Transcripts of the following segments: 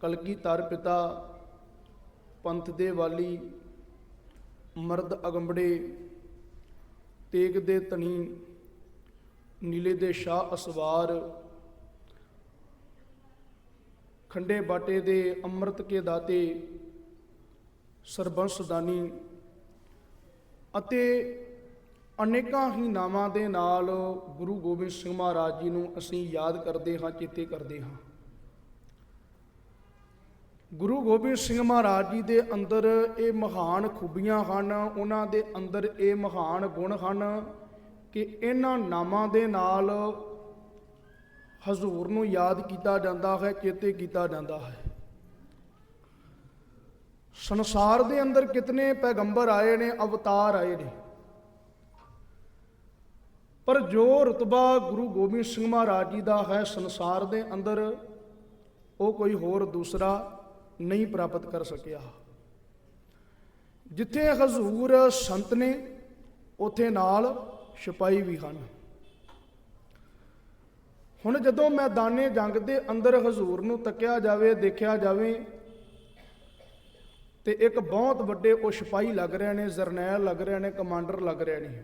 ਕਲਗੀਧਰ ਪਿਤਾ ਪੰਥ ਦੇ ਵਾਲੀ ਮਰਦ ਅਗੰਬੜੇ, ਤੇਗ ਦੇ ਧਨੀ, ਨੀਲੇ ਦੇ ਸ਼ਾਹ ਅਸਵਾਰ, ਖੰਡੇ ਬਾਟੇ ਦੇ ਅੰਮ੍ਰਿਤ ਕੇ ਦਾਤੇ, ਸਰਬੰਸ ਦਾਨੀ ਅਤੇ ਅਨੇਕਾਂ ਹੀ ਨਾਵਾਂ ਦੇ ਨਾਲ ਗੁਰੂ ਗੋਬਿੰਦ ਸਿੰਘ ਮਹਾਰਾਜ ਜੀ ਨੂੰ ਅਸੀਂ ਯਾਦ ਕਰਦੇ ਹਾਂ, ਚੇਤੇ ਕਰਦੇ ਹਾਂ। ਗੁਰੂ ਗੋਬਿੰਦ ਸਿੰਘ ਮਹਾਰਾਜ ਜੀ ਦੇ ਅੰਦਰ ਇਹ ਮਹਾਨ ਖੂਬੀਆਂ ਹਨ, ਉਹਨਾਂ ਦੇ ਅੰਦਰ ਇਹ ਮਹਾਨ ਗੁਣ ਹਨ ਕਿ ਇਹਨਾਂ ਨਾਮਾਂ ਦੇ ਨਾਲ ਹਜ਼ੂਰ ਨੂੰ ਯਾਦ ਕੀਤਾ ਜਾਂਦਾ ਹੈ, ਚੇਤੇ ਕੀਤਾ ਜਾਂਦਾ ਹੈ। ਸੰਸਾਰ ਦੇ ਅੰਦਰ ਕਿਤਨੇ ਪੈਗੰਬਰ ਆਏ ਨੇ, ਅਵਤਾਰ ਆਏ ਨੇ। ਪਰ ਜੋ ਰਤਬਾ ਗੁਰੂ ਗੋਬਿੰਦ ਸਿੰਘ ਮਹਾਰਾਜ ਜੀ ਦਾ ਹੈ ਸੰਸਾਰ ਦੇ ਅੰਦਰ, ਉਹ ਕੋਈ ਹੋਰ ਦੂਸਰਾ ਨਹੀਂ ਪ੍ਰਾਪਤ ਕਰ ਸਕਿਆ। ਜਿੱਥੇ ਹਜ਼ੂਰ ਸੰਤ ਨੇ, ਉਥੇ ਨਾਲ ਸਿਪਾਹੀ ਵੀ ਹਨ। ਹੁਣ ਜਦੋਂ ਮੈਦਾਨੇ ਜੰਗ ਦੇ ਅੰਦਰ ਹਜ਼ੂਰ ਨੂੰ ਤੱਕਿਆ ਜਾਵੇ, ਦੇਖਿਆ ਜਾਵੇ, ਤੇ ਇੱਕ ਬਹੁਤ ਵੱਡੇ ਉਹ ਸਿਪਾਹੀ ਲੱਗ ਰਹੇ ਨੇ, ਜਰਨੈਲ ਲੱਗ ਰਹੇ ਨੇ, ਕਮਾਂਡਰ ਲੱਗ ਰਹੇ ਨੇ।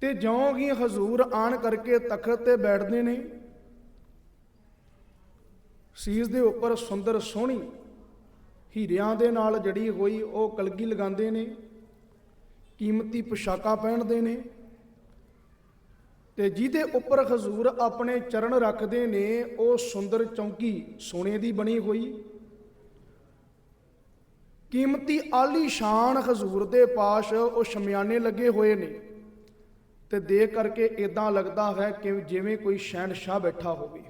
ਤੇ ਜਿਉਂ ਹੀ ਹਜ਼ੂਰ ਆਣ ਕਰਕੇ ਤਖਤ ਤੇ ਬੈਠਦੇ ਨੇ ਸੀਸ ਦੇ ਉੱਪਰ ਸੁੰਦਰ ਸੋਹਣੀ ਹੀਰਿਆਂ ਦੇ ਨਾਲ ਜੜੀ ਹੋਈ ਉਹ ਕਲਗੀ ਲਗਾਉਂਦੇ ਨੇ, ਕੀਮਤੀ ਪੁਸ਼ਾਕਾਂ ਪਹਿਨਦੇ ਨੇ ਤੇ ਜਿਹਦੇ ਉੱਪਰ ਹਜ਼ੂਰ ਆਪਣੇ ਚਰਨ ਰੱਖਦੇ ਨੇ, ਉਹ ਸੁੰਦਰ ਚੌਂਕੀ ਸੋਨੇ ਦੀ ਬਣੀ ਹੋਈ। ਕੀਮਤੀ ਆਲੀ ਸ਼ਾਨ ਹਜ਼ੂਰ ਦੇ ਪਾਸ ਉਹ ਸ਼ਮਿਆਨੇ ਲੱਗੇ ਹੋਏ ਨੇ ਤੇ ਦੇਖ ਕਰਕੇ ਇਦਾਂ ਲੱਗਦਾ ਹੈ ਕਿ ਜਿਵੇਂ ਕੋਈ ਸ਼ਹਿਨशाह ਬੈਠਾ ਹੋਵੇ।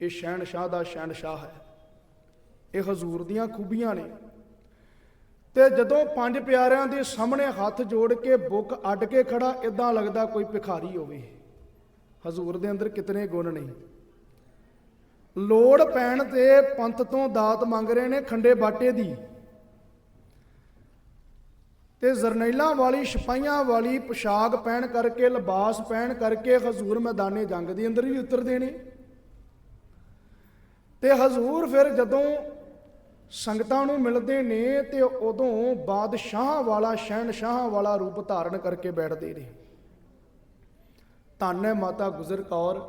ਇਹ ਸ਼ਹਿਨशाह ਦਾ ਸ਼ਹਿਨशाह ਹੈ। ਇਹ ਹਜ਼ੂਰ ਦੀਆਂ ਖੂਬੀਆਂ ਨੇ। ਤੇ ਜਦੋਂ ਪੰਜ ਪਿਆਰਿਆਂ ਦੇ ਸਾਹਮਣੇ ਹੱਥ ਜੋੜ ਕੇ ਬੁੱਕ ਅੱਡ ਕੇ ਖੜਾ ਇਦਾਂ ਲੱਗਦਾ ਕੋਈ ਭਿਖਾਰੀ ਹੋਵੇ। ਹਜ਼ੂਰ ਦੇ ਅੰਦਰ ਕਿਤਨੇ ਗੁਣ ਨਹੀਂ ਲੋੜ ਪੈਣ ਤੇ ਪੰਥ ਤੋਂ ਦਾਤ ਮੰਗ ਰਹੇ ਨੇ ਖੰਡੇ ਬਾਟੇ ਦੀ। ਤੇ ਜ਼ਰਨੈਲਾਂ ਵਾਲੀ, ਸਿਪਾਹੀਆਂ ਵਾਲੀ ਪੋਸ਼ਾਕ ਪਹਿਨ ਕਰਕੇ, ਲਿਬਾਸ ਪਹਿਨ ਕਰਕੇ ਹਜ਼ੂਰ ਮੈਦਾਨੇ ਜੰਗ ਦੇ ਅੰਦਰ ਹੀ ਉਤਰਦੇ ਨੇ। ਤੇ ਹਜ਼ੂਰ ਫਿਰ ਜਦੋਂ ਸੰਗਤਾਂ ਨੂੰ ਮਿਲਦੇ ਨੇ ਤੇ ਉਦੋਂ ਬਾਦਸ਼ਾਹ ਵਾਲਾ ਸ਼ਹਿਨशाह ਵਾਲਾ ਰੂਪ ਧਾਰਨ ਕਰਕੇ ਬੈਠਦੇ ਨੇ। ਧੰਨ ਹੈ ਮਾਤਾ ਗੁਜਰ ਕੌਰ,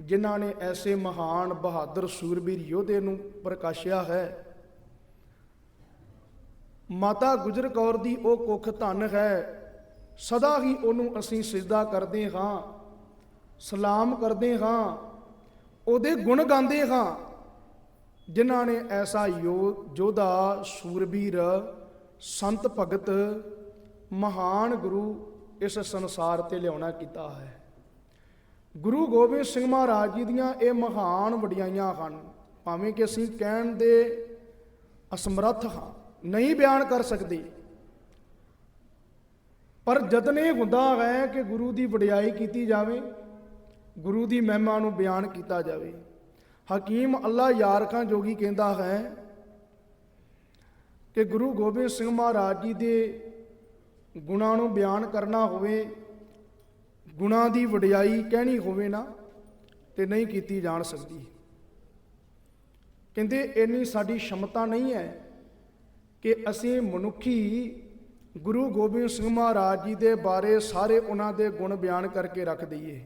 ਜਿਨ੍ਹਾਂ ਨੇ ਐਸੇ ਮਹਾਨ ਬਹਾਦਰ ਸੂਰਬੀਰ ਯੋਧੇ ਨੂੰ ਪ੍ਰਕਾਸ਼ਿਆ ਹੈ। ਮਾਤਾ ਗੁਜਰ ਕੌਰ ਦੀ ਉਹ ਕੁੱਖ ਧਨ ਹੈ, ਸਦਾ ਹੀ ਉਹਨੂੰ ਅਸੀਂ ਸਿਜਦਾ ਕਰਦੇ ਹਾਂ, ਸਲਾਮ ਕਰਦੇ ਹਾਂ ਉਹਦੇ ਗੁਣ ਗਾਉਂਦੇ ਹਾਂ। ਜਿਨ੍ਹਾਂ ਨੇ ਐਸਾ ਯੋਧਾ, ਸੂਰਬੀਰ, ਸੰਤ ਭਗਤ, ਮਹਾਨ ਗੁਰੂ ਇਸ ਸੰਸਾਰ ਤੇ ਲਿਆਉਣਾ ਕੀਤਾ ਹੈ। ਗੁਰੂ ਗੋਬਿੰਦ ਸਿੰਘ ਮਹਾਰਾਜ ਜੀ ਦੀਆਂ ਇਹ ਮਹਾਨ ਵਡਿਆਈਆਂ ਹਨ। ਭਾਵੇਂ ਕਿ ਅਸੀਂ ਕਹਿਣ ਦੇ ਅਸਮਰੱਥ ਹਾਂ, ਨਹੀਂ ਬਿਆਨ ਕਰ ਸਕਦੇ। ਪਰ ਯਤਨ ਇਹ ਹੁੰਦਾ ਹੈ ਕਿ ਗੁਰੂ ਦੀ ਵਡਿਆਈ ਕੀਤੀ ਜਾਵੇ ਗੁਰੂ ਦੀ ਮਹਿਮਾ ਨੂੰ ਬਿਆਨ ਕੀਤਾ ਜਾਵੇ। ਹਕੀਮ ਅੱਲਾ ਯਾਰ ਖਾਂ ਜੋਗੀ ਕਹਿੰਦਾ ਹੈ ਕਿ ਗੁਰੂ ਗੋਬਿੰਦ ਸਿੰਘ ਮਹਾਰਾਜ ਜੀ ਦੇ ਗੁਣਾਂ ਨੂੰ ਬਿਆਨ ਕਰਨਾ ਹੋਵੇ, ਗੁਣਾਂ ਦੀ ਵਡਿਆਈ ਕਹਿਣੀ ਹੋਵੇ ਨਾ, ਤੇ ਨਹੀਂ ਕੀਤੀ ਜਾਣ ਸਕਦੀ। ਕਹਿੰਦੇ, ਇੰਨੀ ਸਾਡੀ ਸ਼ਮਤਾ ਨਹੀਂ ਹੈ ਕਿ ਅਸੀਂ ਮਨੁੱਖੀ ਗੁਰੂ ਗੋਬਿੰਦ ਸਿੰਘ ਮਹਾਰਾਜ ਜੀ ਦੇ ਬਾਰੇ ਸਾਰੇ ਉਹਨਾਂ ਦੇ ਗੁਣ ਬਿਆਨ ਕਰਕੇ ਰੱਖ ਦਈਏ।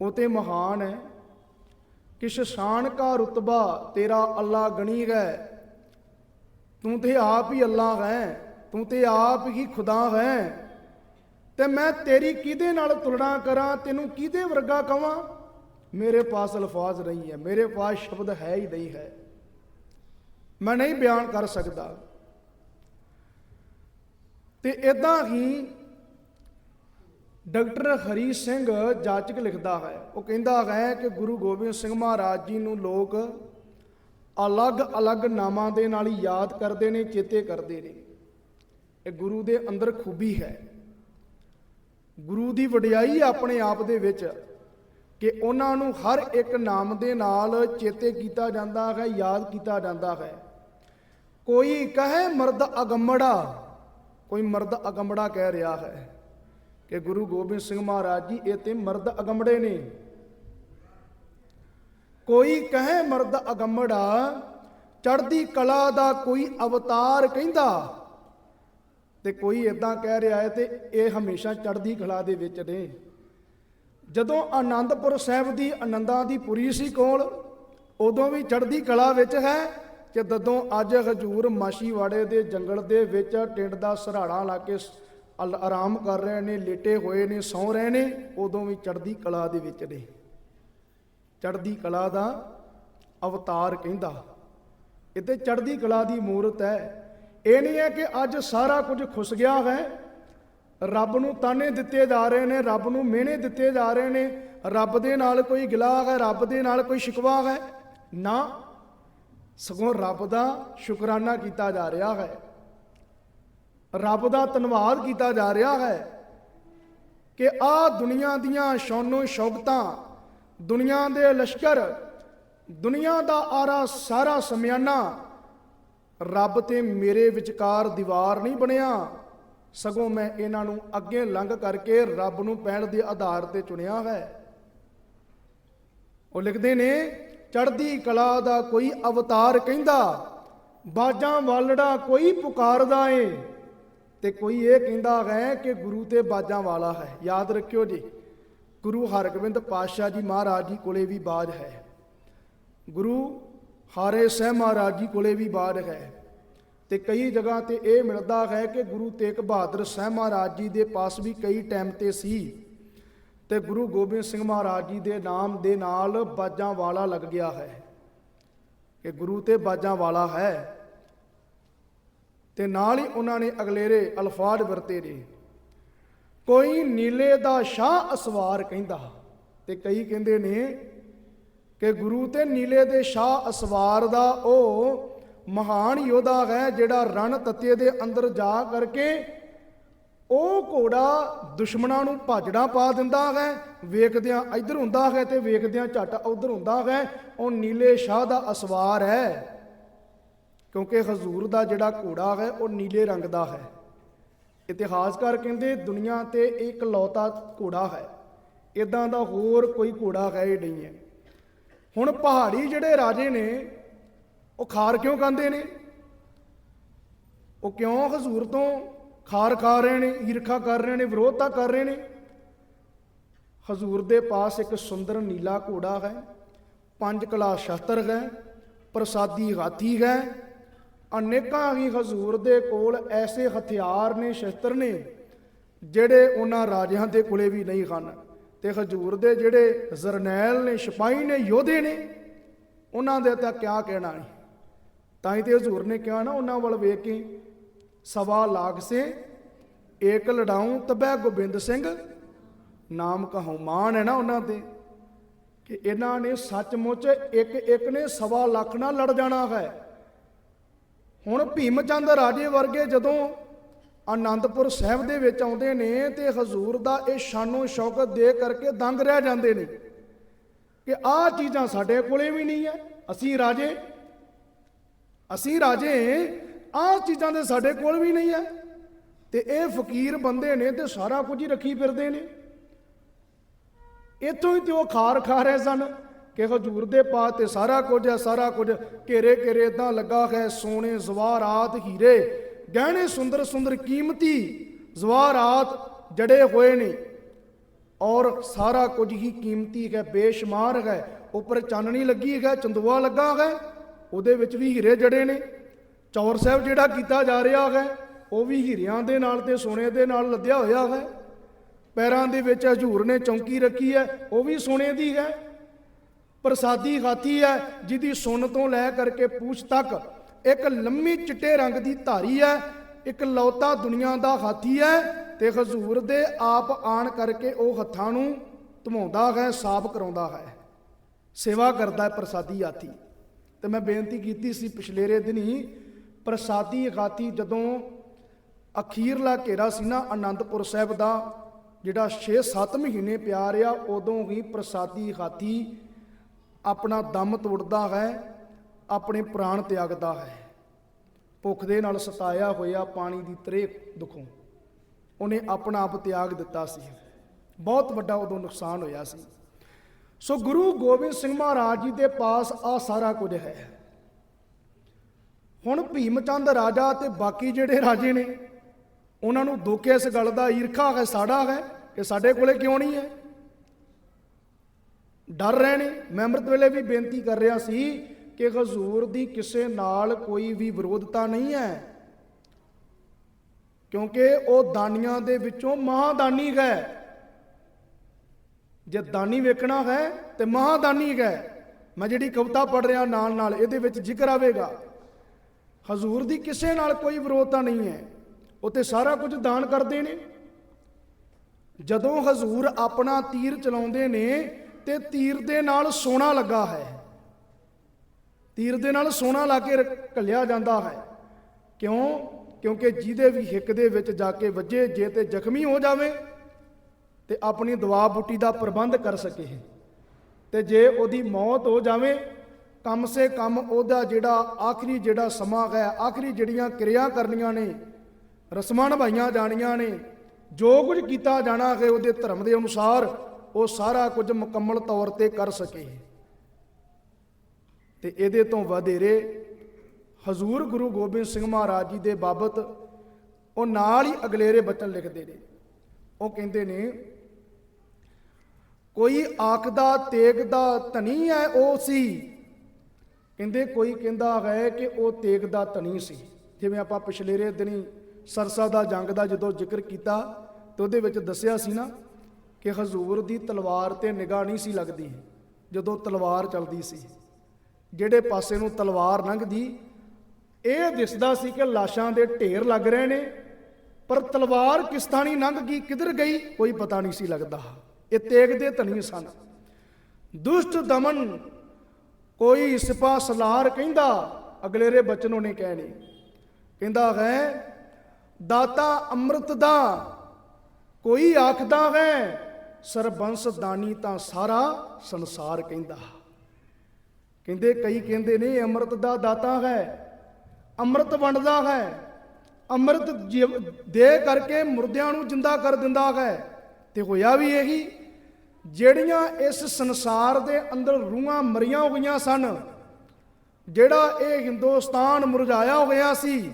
ਉਹ ਤੇ ਮਹਾਨ ਹੈ। ਕਿਸ ਸ਼ਾਨ ਕਾ ਰਤਬਾ ਤੇਰਾ ਅੱਲਾ ਗਣੀ ਹੈ ਤੂੰ ਤੇ ਆਪ ਹੀ ਅੱਲਾ ਹੈ ਤੂੰ ਤੇ ਆਪ ਹੀ ਖੁਦਾ ਹੈ ਤੇ ਮੈਂ ਤੇਰੀ ਕਿਹਦੇ ਨਾਲ ਤੁਲਨਾ ਕਰਾਂ, ਤੈਨੂੰ ਕਿਹਦੇ ਵਰਗਾ ਕਵਾਂ? ਮੇਰੇ ਪਾਸ ਅਲਫਾਜ਼ ਨਹੀਂ ਹੈ, ਮੇਰੇ ਪਾਸ ਸ਼ਬਦ ਹੈ ਹੀ ਨਹੀਂ ਹੈ। ਮੈਂ ਨਹੀਂ ਬਿਆਨ ਕਰ ਸਕਦਾ। ਤੇ ਇਦਾਂ ਹੀ ਡਾਕਟਰ ਹਰੀ ਸਿੰਘ ਜਾਚਕ ਲਿਖਦਾ ਹੈ। ਉਹ ਕਹਿੰਦਾ ਹੈ ਕਿ ਗੁਰੂ ਗੋਬਿੰਦ ਸਿੰਘ ਮਹਾਰਾਜ ਜੀ ਨੂੰ ਲੋਕ ਅਲੱਗ-ਅਲੱਗ ਨਾਮਾਂ ਦੇ ਨਾਲ ਯਾਦ ਕਰਦੇ ਨੇ, ਚੇਤੇ ਕਰਦੇ ਨੇ। ਇਹ ਗੁਰੂ ਦੇ ਅੰਦਰ ਖੂਬੀ ਹੈ। ਗੁਰੂ ਦੀ ਵਡਿਆਈ ਆਪਣੇ ਆਪ ਦੇ ਵਿੱਚ ਕਿ ਉਹਨਾਂ ਨੂੰ ਹਰ ਇੱਕ ਨਾਮ ਦੇ ਨਾਲ ਚੇਤੇ ਕੀਤਾ ਜਾਂਦਾ ਹੈ, ਯਾਦ ਕੀਤਾ ਜਾਂਦਾ ਹੈ। ਕੋਈ ਕਹੇ ਮਰਦ ਅਗੰਮੜਾ, ਕੋਈ ਮਰਦ ਅਗੰਮੜਾ ਕਹਿ ਰਿਹਾ ਹੈ। ਕਿ ਗੁਰੂ ਗੋਬਿੰਦ ਸਿੰਘ ਮਹਾਰਾਜ ਜੀ, ਇਹ ਤੇ ਮਰਦ ਅਗੰਮੜੇ ਨੇ। ਕੋਈ ਕਹੇ ਮਰਦ ਅਗੰਮੜਾ ਚੜਦੀ ਕਲਾ ਦਾ ਕੋਈ ਅਵਤਾਰ ਕਹਿੰਦਾ। ਤੇ ਕੋਈ ਇਦਾਂ ਕਹਿ ਰਿਹਾ ਹੈ ਤੇ ਇਹ ਹਮੇਸ਼ਾ ਚੜਦੀ ਕਲਾ ਦੇ ਵਿੱਚ ਨੇ। ਜਦੋਂ ਆਨੰਦਪੁਰ ਸਾਹਿਬ ਦੀ ਆਨੰਦਾਂ ਦੀ ਪੁਰੀ ਸੀ ਕੋਲ, ਉਦੋਂ ਵੀ ਚੜਦੀ ਕਲਾ ਵਿੱਚ ਹੈ ਕਿ ਜਦੋਂ ਅੱਜ ਹਜੂਰ ਮਾਸ਼ੀਵਾੜੇ ਦੇ ਜੰਗਲ ਦੇ ਵਿੱਚ, ਟਿੰਡ ਦਾ ਸਰਾੜਾ ਲਾ ਕੇ ਅਲ- ਆਰਾਮ ਕਰ ਰਹੇ ਨੇ, ਲੇਟੇ ਹੋਏ ਨੇ, ਸੌਂ ਰਹੇ ਨੇ, ਉਦੋਂ ਵੀ ਚੜਦੀ ਕਲਾ ਦੇ ਵਿੱਚ ਨੇ। ਚੜਦੀ ਕਲਾ ਦਾ ਅਵਤਾਰ ਕਹਿੰਦਾ ਇਹ ਤੇ ਚੜਦੀ ਕਲਾ ਦੀ ਮੂਰਤ ਹੈ। ਇਹ ਨਹੀਂ ਹੈ ਕਿ ਅੱਜ ਸਾਰਾ ਕੁਝ ਖੁੱਸ ਗਿਆ ਹੈ। ਰੱਬ ਨੂੰ ਤਾਨੇ ਦਿੱਤੇ ਜਾ ਰਹੇ ਨੇ, ਰੱਬ ਨੂੰ ਮਿਹਣੇ ਦਿੱਤੇ ਜਾ ਰਹੇ ਨੇ। ਰੱਬ ਦੇ ਨਾਲ ਕੋਈ ਗਿਲਾ ਹੈ, ਰੱਬ ਦੇ ਨਾਲ ਕੋਈ ਸ਼ਿਕਵਾ ਹੈ। ਨਾ, ਸਗੋਂ ਰੱਬ ਦਾ ਸ਼ੁਕਰਾਨਾ ਕੀਤਾ ਜਾ ਰਿਹਾ ਹੈ। ਰੱਬ ਦਾ ਧੰਨਵਾਦ ਕੀਤਾ ਜਾ ਰਿਹਾ ਹੈ ਕਿ ਆ ਦੁਨੀਆ ਦੀਆਂ ਸ਼ਾਨੋ ਸ਼ੌਕਤਾਂ ਦੁਨੀਆ ਦੇ ਲਸ਼ਕਰ, ਦੁਨੀਆ ਦਾ ਆਰਾ ਸਾਰਾ ਸਮਿਆਨਾ ਰੱਬ ਤੇ ਮੇਰੇ ਵਿਚਕਾਰ ਦੀਵਾਰ ਨਹੀਂ ਬਣਿਆ। ਸਗੋਂ ਮੈਂ ਇਹਨਾਂ ਨੂੰ ਅੱਗੇ ਲੰਘ ਕਰਕੇ ਰੱਬ ਨੂੰ ਪੈਣ ਦੇ ਆਧਾਰ ਤੇ ਚੁਣਿਆ ਹੈ। ਉਹ ਲਿਖਦੇ ਨੇ, ਚੜ੍ਹਦੀ ਕਲਾ ਦਾ ਕੋਈ ਅਵਤਾਰ ਕਹਿੰਦਾ, ਬਾਜਾਂ ਵਾਲੜਾ ਕੋਈ ਪੁਕਾਰਦਾ ਏ। ਤੇ ਕੋਈ ਇਹ ਕਹਿੰਦਾ ਹੈ ਕਿ ਗੁਰੂ ਤੇ ਬਾਜਾਂ ਵਾਲਾ ਹੈ। ਯਾਦ ਰੱਖਿਓ ਜੀ, ਗੁਰੂ ਹਰਗੋਬਿੰਦ ਪਾਤਸ਼ਾਹ ਜੀ ਮਹਾਰਾਜ ਜੀ ਕੋਲੇ ਵੀ ਬਾਜ ਹੈ। ਗੁਰੂ ਹਾਰੇ ਸਾਹਿਬ ਮਹਾਰਾਜ ਜੀ ਕੋਲੇ ਵੀ ਬਾਜ ਹੈ। ਤੇ ਕਈ ਜਗ੍ਹਾ ਤੇ ਇਹ ਮਿਲਦਾ ਹੈ ਕਿ ਗੁਰੂ ਤੇਗ ਬਹਾਦਰ ਸਾਹਿਬ ਮਹਾਰਾਜ ਜੀ ਦੇ ਪਾਸ ਵੀ ਕਈ ਟਾਈਮ ਤੇ ਸੀ। ਤੇ ਗੁਰੂ ਗੋਬਿੰਦ ਸਿੰਘ ਮਹਾਰਾਜ ਜੀ ਦੇ ਨਾਮ ਦੇ ਨਾਲ ਬਾਜਾਂ ਵਾਲਾ ਲੱਗ ਗਿਆ ਹੈ। ਕਿ ਗੁਰੂ ਤੇ ਬਾਜਾਂ ਵਾਲਾ ਹੈ। ਤੇ ਨਾਲ ਹੀ ਉਹਨਾਂ ਨੇ ਅਗਲੇਰੇ ਅਲਫਾਜ਼ ਵਰਤੇ ਨੇ। ਕੋਈ ਨੀਲੇ ਦਾ ਸ਼ਾਹ ਅਸਵਾਰ ਕਹਿੰਦਾ, ਤੇ ਕਈ ਕਹਿੰਦੇ ਨੇ ਕਿ ਗੁਰੂ ਤੇ ਨੀਲੇ ਦੇ ਸ਼ਾਹ ਅਸਵਾਰ ਦਾ ਉਹ ਮਹਾਨ ਯੋਧਾ ਹੈ ਜਿਹੜਾ ਰਣ ਤੱਤੇ ਦੇ ਅੰਦਰ ਜਾ ਕਰਕੇ ਉਹ ਘੋੜਾ ਦੁਸ਼ਮਣਾਂ ਨੂੰ ਭਾਜੜਾ ਪਾ ਦਿੰਦਾ ਹੈ, ਵੇਖਦਿਆਂ ਇੱਧਰ ਹੁੰਦਾ ਹੈ ਤੇ ਵੇਖਦਿਆਂ ਝੱਟ ਉੱਧਰ ਹੁੰਦਾ ਹੈ। ਉਹ ਨੀਲੇ ਸ਼ਾਹ ਦਾ ਅਸਵਾਰ ਹੈ। ਕਿਉਂਕਿ ਹਜ਼ੂਰ ਦਾ ਜਿਹੜਾ ਘੋੜਾ ਹੈ, ਉਹ ਨੀਲੇ ਰੰਗ ਦਾ ਹੈ। ਇਤਿਹਾਸਕਾਰ ਕਹਿੰਦੇ ਦੁਨੀਆ ਤੇ ਇੱਕ ਲੌਤਾ ਘੋੜਾ ਹੈ। ਇਦਾਂ ਦਾ ਹੋਰ ਕੋਈ ਘੋੜਾ ਹੈ ਹੀ ਨਹੀਂ ਹੈ। ਹੁਣ ਪਹਾੜੀ ਜਿਹੜੇ ਰਾਜੇ ਨੇ, ਉਹ ਖਾਰ ਕਿਉਂ ਖਾਂਦੇ ਨੇ? ਉਹ ਕਿਉਂ ਹਜ਼ੂਰ ਤੋਂ ਖਾਰ ਖਾ ਰਹੇ ਨੇ, ਈਰਖਾ ਕਰ ਰਹੇ ਨੇ ਵਿਰੋਧਤਾ ਕਰ ਰਹੇ ਨੇ? ਹਜ਼ੂਰ ਦੇ ਪਾਸ ਇੱਕ ਸੁੰਦਰ ਨੀਲਾ ਘੋੜਾ ਹੈ, ਪੰਜ ਕਲਾ ਸ਼ਸਤਰ ਹੈ, ਪ੍ਰਸਾਦੀ ਹਾਥੀ ਹੈ ਅਨੇਕਾਂ ਹੀ ਹਜ਼ੂਰ ਦੇ ਕੋਲ ਐਸੇ ਹਥਿਆਰ ਨੇ, ਸ਼ਸਤਰ ਨੇ, ਜਿਹੜੇ ਉਹਨਾਂ ਰਾਜਿਆਂ ਦੇ ਕੋਲੇ ਵੀ ਨਹੀਂ ਹਨ। ਤੇ ਹਜ਼ੂਰ ਦੇ ਜਿਹੜੇ ਜਰਨੈਲ ਨੇ, ਸਿਪਾਹੀ ਨੇ, ਯੋਧੇ ਨੇ, ਉਹਨਾਂ ਦੇ ਤਾਂ ਕਿਆ ਕਹਿਣਾ ਹੈ ਤਾਂ ਹੀ ਤੇ ਹਜ਼ੂਰ ਨੇ ਕਿਹਾ ਨਾ, ਉਹਨਾਂ ਵੱਲ ਵੇਖ ਕੇ ਸਵਾ ਲਾਗ ਸੇ, ਏਕ ਲੜਾਉਂ ਤਬੈ ਗੋਬਿੰਦ ਸਿੰਘ, ਨਾਮ ਕਹਉ ਮਾਨ ਹੈ ਨਾ ਉਹਨਾਂ ਤੇ, ਕਿ ਇਹਨਾਂ ਨੇ ਸੱਚਮੁੱਚ ਇੱਕ ਇੱਕ ਨੇ ਸਵਾ ਲੱਖ ਨਾਲ ਲੜ ਜਾਣਾ ਹੈ। ਹੁਣ ਭੀਮ ਚੰਦ ਰਾਜੇ ਵਰਗੇ ਜਦੋਂ ਆਨੰਦਪੁਰ ਸਾਹਿਬ ਦੇ ਵਿੱਚ ਆਉਂਦੇ ਨੇ ਤੇ ਹਜ਼ੂਰ ਦਾ ਇਹ ਸ਼ਾਨੋ ਸ਼ੌਕਤ ਦੇ ਕਰਕੇ ਦੰਗ ਰਹਿ ਜਾਂਦੇ ਨੇ ਕਿ ਆਹ ਚੀਜ਼ਾਂ ਸਾਡੇ ਕੋਲੇ ਵੀ ਨਹੀਂ ਹੈ ਅਸੀਂ ਰਾਜੇ ਅਸੀਂ ਰਾਜੇ, ਆਹ ਚੀਜ਼ਾਂ ਦੇ ਸਾਡੇ ਕੋਲ ਵੀ ਨਹੀਂ ਹੈ ਤੇ ਇਹ ਫਕੀਰ ਬੰਦੇ ਨੇ ਤੇ ਸਾਰਾ ਕੁਝ ਹੀ ਰੱਖੀ ਫਿਰਦੇ ਨੇ। ਇੱਥੋਂ ਹੀ ਤੇ ਉਹ ਖਾਰ ਖਾ ਰਹੇ ਸਨ। ਕਿ ਹਜੂਰ ਦੇ ਪਾ ਤੇ ਸਾਰਾ ਕੁਝ ਹੈ, ਸਾਰਾ ਕੁਝ। ਘੇਰੇ ਘੇਰੇ ਇਦਾਂ ਲੱਗਾ ਹੈ ਸੋਨੇ ਜ਼ਵਾਰਾਤ ਹੀਰੇ। ਗਹਿਣੇ ਸੁੰਦਰ ਸੁੰਦਰ ਕੀਮਤੀ ਜ਼ਵਾਰਾਤ ਜੜੇ ਹੋਏ ਨੇ। ਔਰ ਸਾਰਾ ਕੁਝ ਹੀ ਕੀਮਤੀ ਹੈ, ਬੇਸ਼ੁਮਾਰ ਹੈ। ਉੱਪਰ ਚਾਨਣੀ ਲੱਗੀ ਹੈ, ਚੰਦੂਆ ਲੱਗਾ ਹੈ, ਉਹਦੇ ਵਿੱਚ ਵੀ ਹੀਰੇ ਜੜੇ ਨੇ। ਚੌਰ ਸਾਹਿਬ ਜਿਹੜਾ ਕੀਤਾ ਜਾ ਰਿਹਾ ਹੈ, ਉਹ ਵੀ ਹੀਰਿਆਂ ਦੇ ਨਾਲ ਤੇ ਸੋਨੇ ਦੇ ਨਾਲ ਲੱਦਿਆ ਹੋਇਆ ਹੈ। ਪੈਰਾਂ ਦੇ ਵਿੱਚ ਹਜੂਰ ਨੇ ਚੌਂਕੀ ਰੱਖੀ ਹੈ, ਉਹ ਵੀ ਸੋਨੇ ਦੀ ਹੈ। ਪ੍ਰਸਾਦੀ ਹਾਥੀ ਹੈ, ਜਿਹਦੀ ਸੁਣ ਤੋਂ ਲੈ ਕਰਕੇ ਪੂਛ ਤੱਕ। ਇੱਕ ਲੰਮੀ ਚਿੱਟੇ ਰੰਗ ਦੀ ਧਾਰੀ ਹੈ, ਇੱਕ ਲੌਤਾ ਦੁਨੀਆ ਦਾ ਹਾਥੀ ਹੈ ਤੇ ਹਜ਼ੂਰ ਦੇ ਆਪ ਆਣ ਕਰਕੇ ਉਹ ਹੱਥਾਂ ਨੂੰ ਧਮਾਉਂਦਾ ਹੈ, ਸਾਫ਼ ਕਰਾਉਂਦਾ ਹੈ। ਸੇਵਾ ਕਰਦਾ ਹੈ ਪ੍ਰਸਾਦੀ ਹਾਥੀ। ਤੇ ਮੈਂ ਬੇਨਤੀ ਕੀਤੀ ਸੀ ਪਿਛਲੇਰੇ ਦਿਨੀ, ਪ੍ਰਸਾਦੀ ਹਾਥੀ ਜਦੋਂ ਅਖੀਰਲਾ ਘੇਰਾ ਸੀ ਨਾ ਆਨੰਦਪੁਰ ਸਾਹਿਬ ਦਾ, ਜਿਹੜਾ 6-7 ਮਹੀਨੇ ਪਿਆ ਰਿਹਾ, ਉਦੋਂ ਹੀ ਪ੍ਰਸਾਦੀ ਹਾਥੀ ਆਪਣਾ ਦਮ ਤੋੜਦਾ ਹੈ, ਆਪਣੇ ਪ੍ਰਾਣ ਤਿਆਗਦਾ ਹੈ। ਭੁੱਖ ਦੇ ਨਾਲ ਸਤਾਇਆ ਹੋਇਆ ਪਾਣੀ ਦੀ ਤਰੇ ਦੁਖੋਂ ਉਹਨੇ ਆਪਣਾ ਆਪ ਤਿਆਗ ਦਿੱਤਾ ਸੀ। ਬਹੁਤ ਵੱਡਾ ਉਦੋਂ ਨੁਕਸਾਨ ਹੋਇਆ ਸੀ। ਸੋ ਗੁਰੂ ਗੋਬਿੰਦ ਸਿੰਘ ਮਹਾਰਾਜ ਜੀ ਦੇ ਪਾਸ ਆ ਸਾਰਾ ਕੁਝ ਹੈ। ਹੁਣ ਭੀਮ ਚੰਦ ਰਾਜਾ ਤੇ ਬਾਕੀ ਜਿਹੜੇ ਰਾਜੇ ਨੇ, ਉਹਨਾਂ ਨੂੰ ਦੁੱਖ ਇਸ ਗੱਲ ਦਾ ਈਰਖਾ ਹੈ, ਸਾੜਾ ਹੈ ਕਿ ਸਾਡੇ ਕੋਲੇ ਕਿਉਂ ਨਹੀਂ ਹੈ? ਡਰ ਰਹੇ ਨੇ ਮੈਂ ਅੰਮ੍ਰਿਤ ਵੇਲੇ ਵੀ ਬੇਨਤੀ ਕਰ ਰਿਹਾ ਸੀ ਕਿ ਹਜ਼ੂਰ ਦੀ ਕਿਸੇ ਨਾਲ ਕੋਈ ਵੀ ਵਿਰੋਧਤਾ ਨਹੀਂ ਹੈ। ਕਿਉਂਕਿ ਉਹ ਦਾਨੀਆਂ ਦੇ ਵਿੱਚੋਂ ਮਹਾਦਾਨੀ ਹੈ। ਜੇ ਦਾਨੀ ਵੇਖਣਾ ਹੈ ਤੇ ਮਹਾਦਾਨੀ ਹੈ। ਮੈਂ ਜਿਹੜੀ ਕਵਿਤਾ ਪੜ੍ਹ ਰਿਹਾ ਨਾਲ ਨਾਲ, ਇਹਦੇ ਵਿੱਚ ਜ਼ਿਕਰ ਆਵੇਗਾ। ਹਜ਼ੂਰ ਦੀ ਕਿਸੇ ਨਾਲ ਕੋਈ ਵਿਰੋਧਤਾ ਨਹੀਂ ਹੈ। ਉਹ ਤੇ ਸਾਰਾ ਕੁਝ ਦਾਨ ਕਰਦੇ ਨੇ। ਜਦੋਂ ਹਜ਼ੂਰ ਆਪਣਾ ਤੀਰ ਚਲਾਉਂਦੇ ਨੇ ਤੇ ਤੀਰ ਦੇ ਨਾਲ ਸੋਨਾ ਲੱਗਾ ਹੈ। ਤੀਰ ਦੇ ਨਾਲ ਸੋਨਾ ਲਾ ਕੇ ਘੱਲਿਆ ਜਾਂਦਾ ਹੈ। ਕਿਉਂ? ਕਿਉਂਕਿ ਜਿਹਦੇ ਵੀ ਹਿੱਕ ਦੇ ਵਿੱਚ ਜਾ ਕੇ ਵੱਜੇ, ਜੇ ਤੇ ਜ਼ਖਮੀ ਹੋ ਜਾਵੇ ਤੇ ਆਪਣੀ ਦਵਾ ਬੂਟੀ ਦਾ ਪ੍ਰਬੰਧ ਕਰ ਸਕੇ। ਤੇ ਜੇ ਉਹਦੀ ਮੌਤ ਹੋ ਜਾਵੇ, ਕਮ ਸੇ ਕਮ ਉਹਦਾ ਜਿਹੜਾ ਆਖਰੀ ਜਿਹੜਾ ਸਮਾਂ ਹੈ, ਆਖਰੀ ਜਿਹੜੀਆਂ ਕਿਰਿਆ ਕਰਨੀਆਂ ਨੇ, ਰਸਮਾਂ ਨਿਭਾਈਆਂ ਜਾਣੀਆਂ ਨੇ, ਜੋ ਕੁਝ ਕੀਤਾ ਜਾਣਾ ਹੈ ਉਹਦੇ ਧਰਮ ਦੇ ਅਨੁਸਾਰ ਉਹ ਸਾਰਾ ਕੁਝ ਮੁਕੰਮਲ ਤੌਰ ਤੇ ਕਰ ਸਕੇ। ਤੇ ਇਹਦੇ ਤੋਂ ਵਧੇਰੇ ਹਜ਼ੂਰ ਗੁਰੂ ਗੋਬਿੰਦ ਸਿੰਘ ਮਹਾਰਾਜ ਜੀ ਦੇ ਬਾਬਤ ਉਹ ਨਾਲ ਹੀ ਅਗਲੇਰੇ ਬਚਨ ਲਿਖਦੇ ਨੇ। ਉਹ ਕਹਿੰਦੇ ਨੇ, ਕੋਈ ਆਖਦਾ ਤੇਗ ਦਾ ਧਨੀ ਹੈ ਉਹ ਸੀ। ਕਹਿੰਦੇ, ਕੋਈ ਕਹਿੰਦਾ ਹੈ ਕਿ ਉਹ ਤੇਗ ਦਾ ਧਨੀ ਸੀ। ਜਿਵੇਂ ਆਪਾਂ ਪਿਛਲੇਰੇ ਦਿਨੀ ਸਰਸਾ ਦਾ ਜੰਗ ਦਾ ਜਦੋਂ ਜ਼ਿਕਰ ਕੀਤਾ ਤੇ ਉਹਦੇ ਵਿੱਚ ਦੱਸਿਆ ਸੀ ਨਾ ਕਿ ਹਜ਼ੂਰ ਦੀ ਤਲਵਾਰ ਤੇ ਨਿਗਾਹ ਨਹੀਂ ਸੀ ਲੱਗਦੀ, ਜਦੋਂ ਤਲਵਾਰ ਚੱਲਦੀ ਸੀ। ਜਿਹੜੇ ਪਾਸੇ ਨੂੰ ਤਲਵਾਰ ਲੰਘਦੀ, ਇਹ ਦਿਸਦਾ ਸੀ ਕਿ ਲਾਸ਼ਾਂ ਦੇ ਢੇਰ ਲੱਗ ਰਹੇ ਨੇ, ਪਰ ਤਲਵਾਰ ਕਿਸ ਥਾਣੀ ਲੰਘ ਗਈ, ਕਿੱਧਰ ਗਈ, ਕੋਈ ਪਤਾ ਨਹੀਂ ਸੀ ਲੱਗਦਾ। ਇਹ ਤੇਗ ਦੇ ਧਨੀ ਸਨ। ਦੁਸ਼ਟ ਦਮਨ, ਕੋਈ ਸਿਪਾ ਸਲਾਰ ਕਹਿੰਦਾ, ਅਗਲੇਰੇ ਬਚਨ ਉਹਨੇ ਕਹਿਣੇ ਕਹਿੰਦਾ ਹੈ ਦਾਤਾ ਅੰਮ੍ਰਿਤ ਦਾ, ਕੋਈ ਆਖਦਾ ਹੈ ਸਰਬੰਸ ਦਾਨੀ ਤਾਂ ਸਾਰਾ ਸੰਸਾਰ ਕਹਿੰਦਾ। ਕਹਿੰਦੇ ਕਈ ਕਹਿੰਦੇ ਨੇ, ਅੰਮ੍ਰਿਤ ਦਾ ਦਾਤਾ ਹੈ, ਅੰਮ੍ਰਿਤ ਵੰਡਦਾ ਹੈ, ਅੰਮ੍ਰਿਤ ਜੀਵ- ਦੇ ਕਰਕੇ ਮੁਰਦਿਆਂ ਨੂੰ ਜਿੰਦਾ ਕਰ ਦਿੰਦਾ ਹੈ। ਤੇ ਹੋਇਆ ਵੀ ਇਹੀ, ਜਿਹੜੀਆਂ ਇਸ ਸੰਸਾਰ ਦੇ ਅੰਦਰ ਰੂਹਾਂ ਮਰੀਆਂ ਹੋਈਆਂ ਸਨ, ਜਿਹੜਾ ਇਹ ਹਿੰਦੁਸਤਾਨ ਮੁਰਝਾਇਆ ਹੋਇਆ ਸੀ,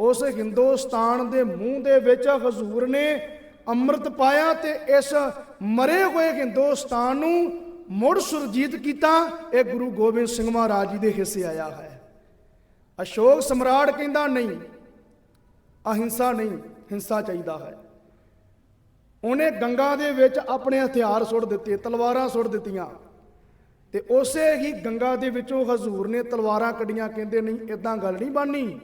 ਉਸ ਹਿੰਦੁਸਤਾਨ ਦੇ ਮੂੰਹ ਦੇ ਵਿੱਚ ਹਜ਼ੂਰ ਨੇ ਅੰਮ੍ਰਿਤ ਪਾਇਆ ਤੇ ਇਸ ਮਰੇ ਹੋਏ ਹਿੰਦੁਸਤਾਨ ਨੂੰ ਮੁੜ ਸੁਰਜੀਤ ਕੀਤਾ, ਇਹ ਗੁਰੂ ਗੋਬਿੰਦ ਸਿੰਘ ਮਹਾਰਾਜ ਜੀ ਦੇ ਹਿੱਸੇ ਆਇਆ ਹੈ। ਅਸ਼ੋਕ ਸਮਰਾਟ ਕਹਿੰਦਾ, ਨਹੀਂ, ਅਹਿੰਸਾ ਨਹੀਂ, ਹਿੰਸਾ ਚਾਹੀਦਾ ਹੈ। ਉਹਨੇ ਗੰਗਾ ਦੇ ਵਿੱਚ ਆਪਣੇ ਹਥਿਆਰ ਸੁੱਟ ਦਿੱਤੇ, ਤਲਵਾਰਾਂ ਸੁੱਟ ਦਿੱਤੀਆਂ। ਤੇ ਉਸੇ ਹੀ ਗੰਗਾ ਦੇ ਵਿੱਚੋਂ ਹਜ਼ੂਰ ਨੇ ਤਲਵਾਰਾਂ ਕੱਢੀਆਂ, ਕਹਿੰਦੇ, ਨਹੀਂ ਇਦਾਂ ਗੱਲ ਨਹੀਂ ਬਣਨੀ।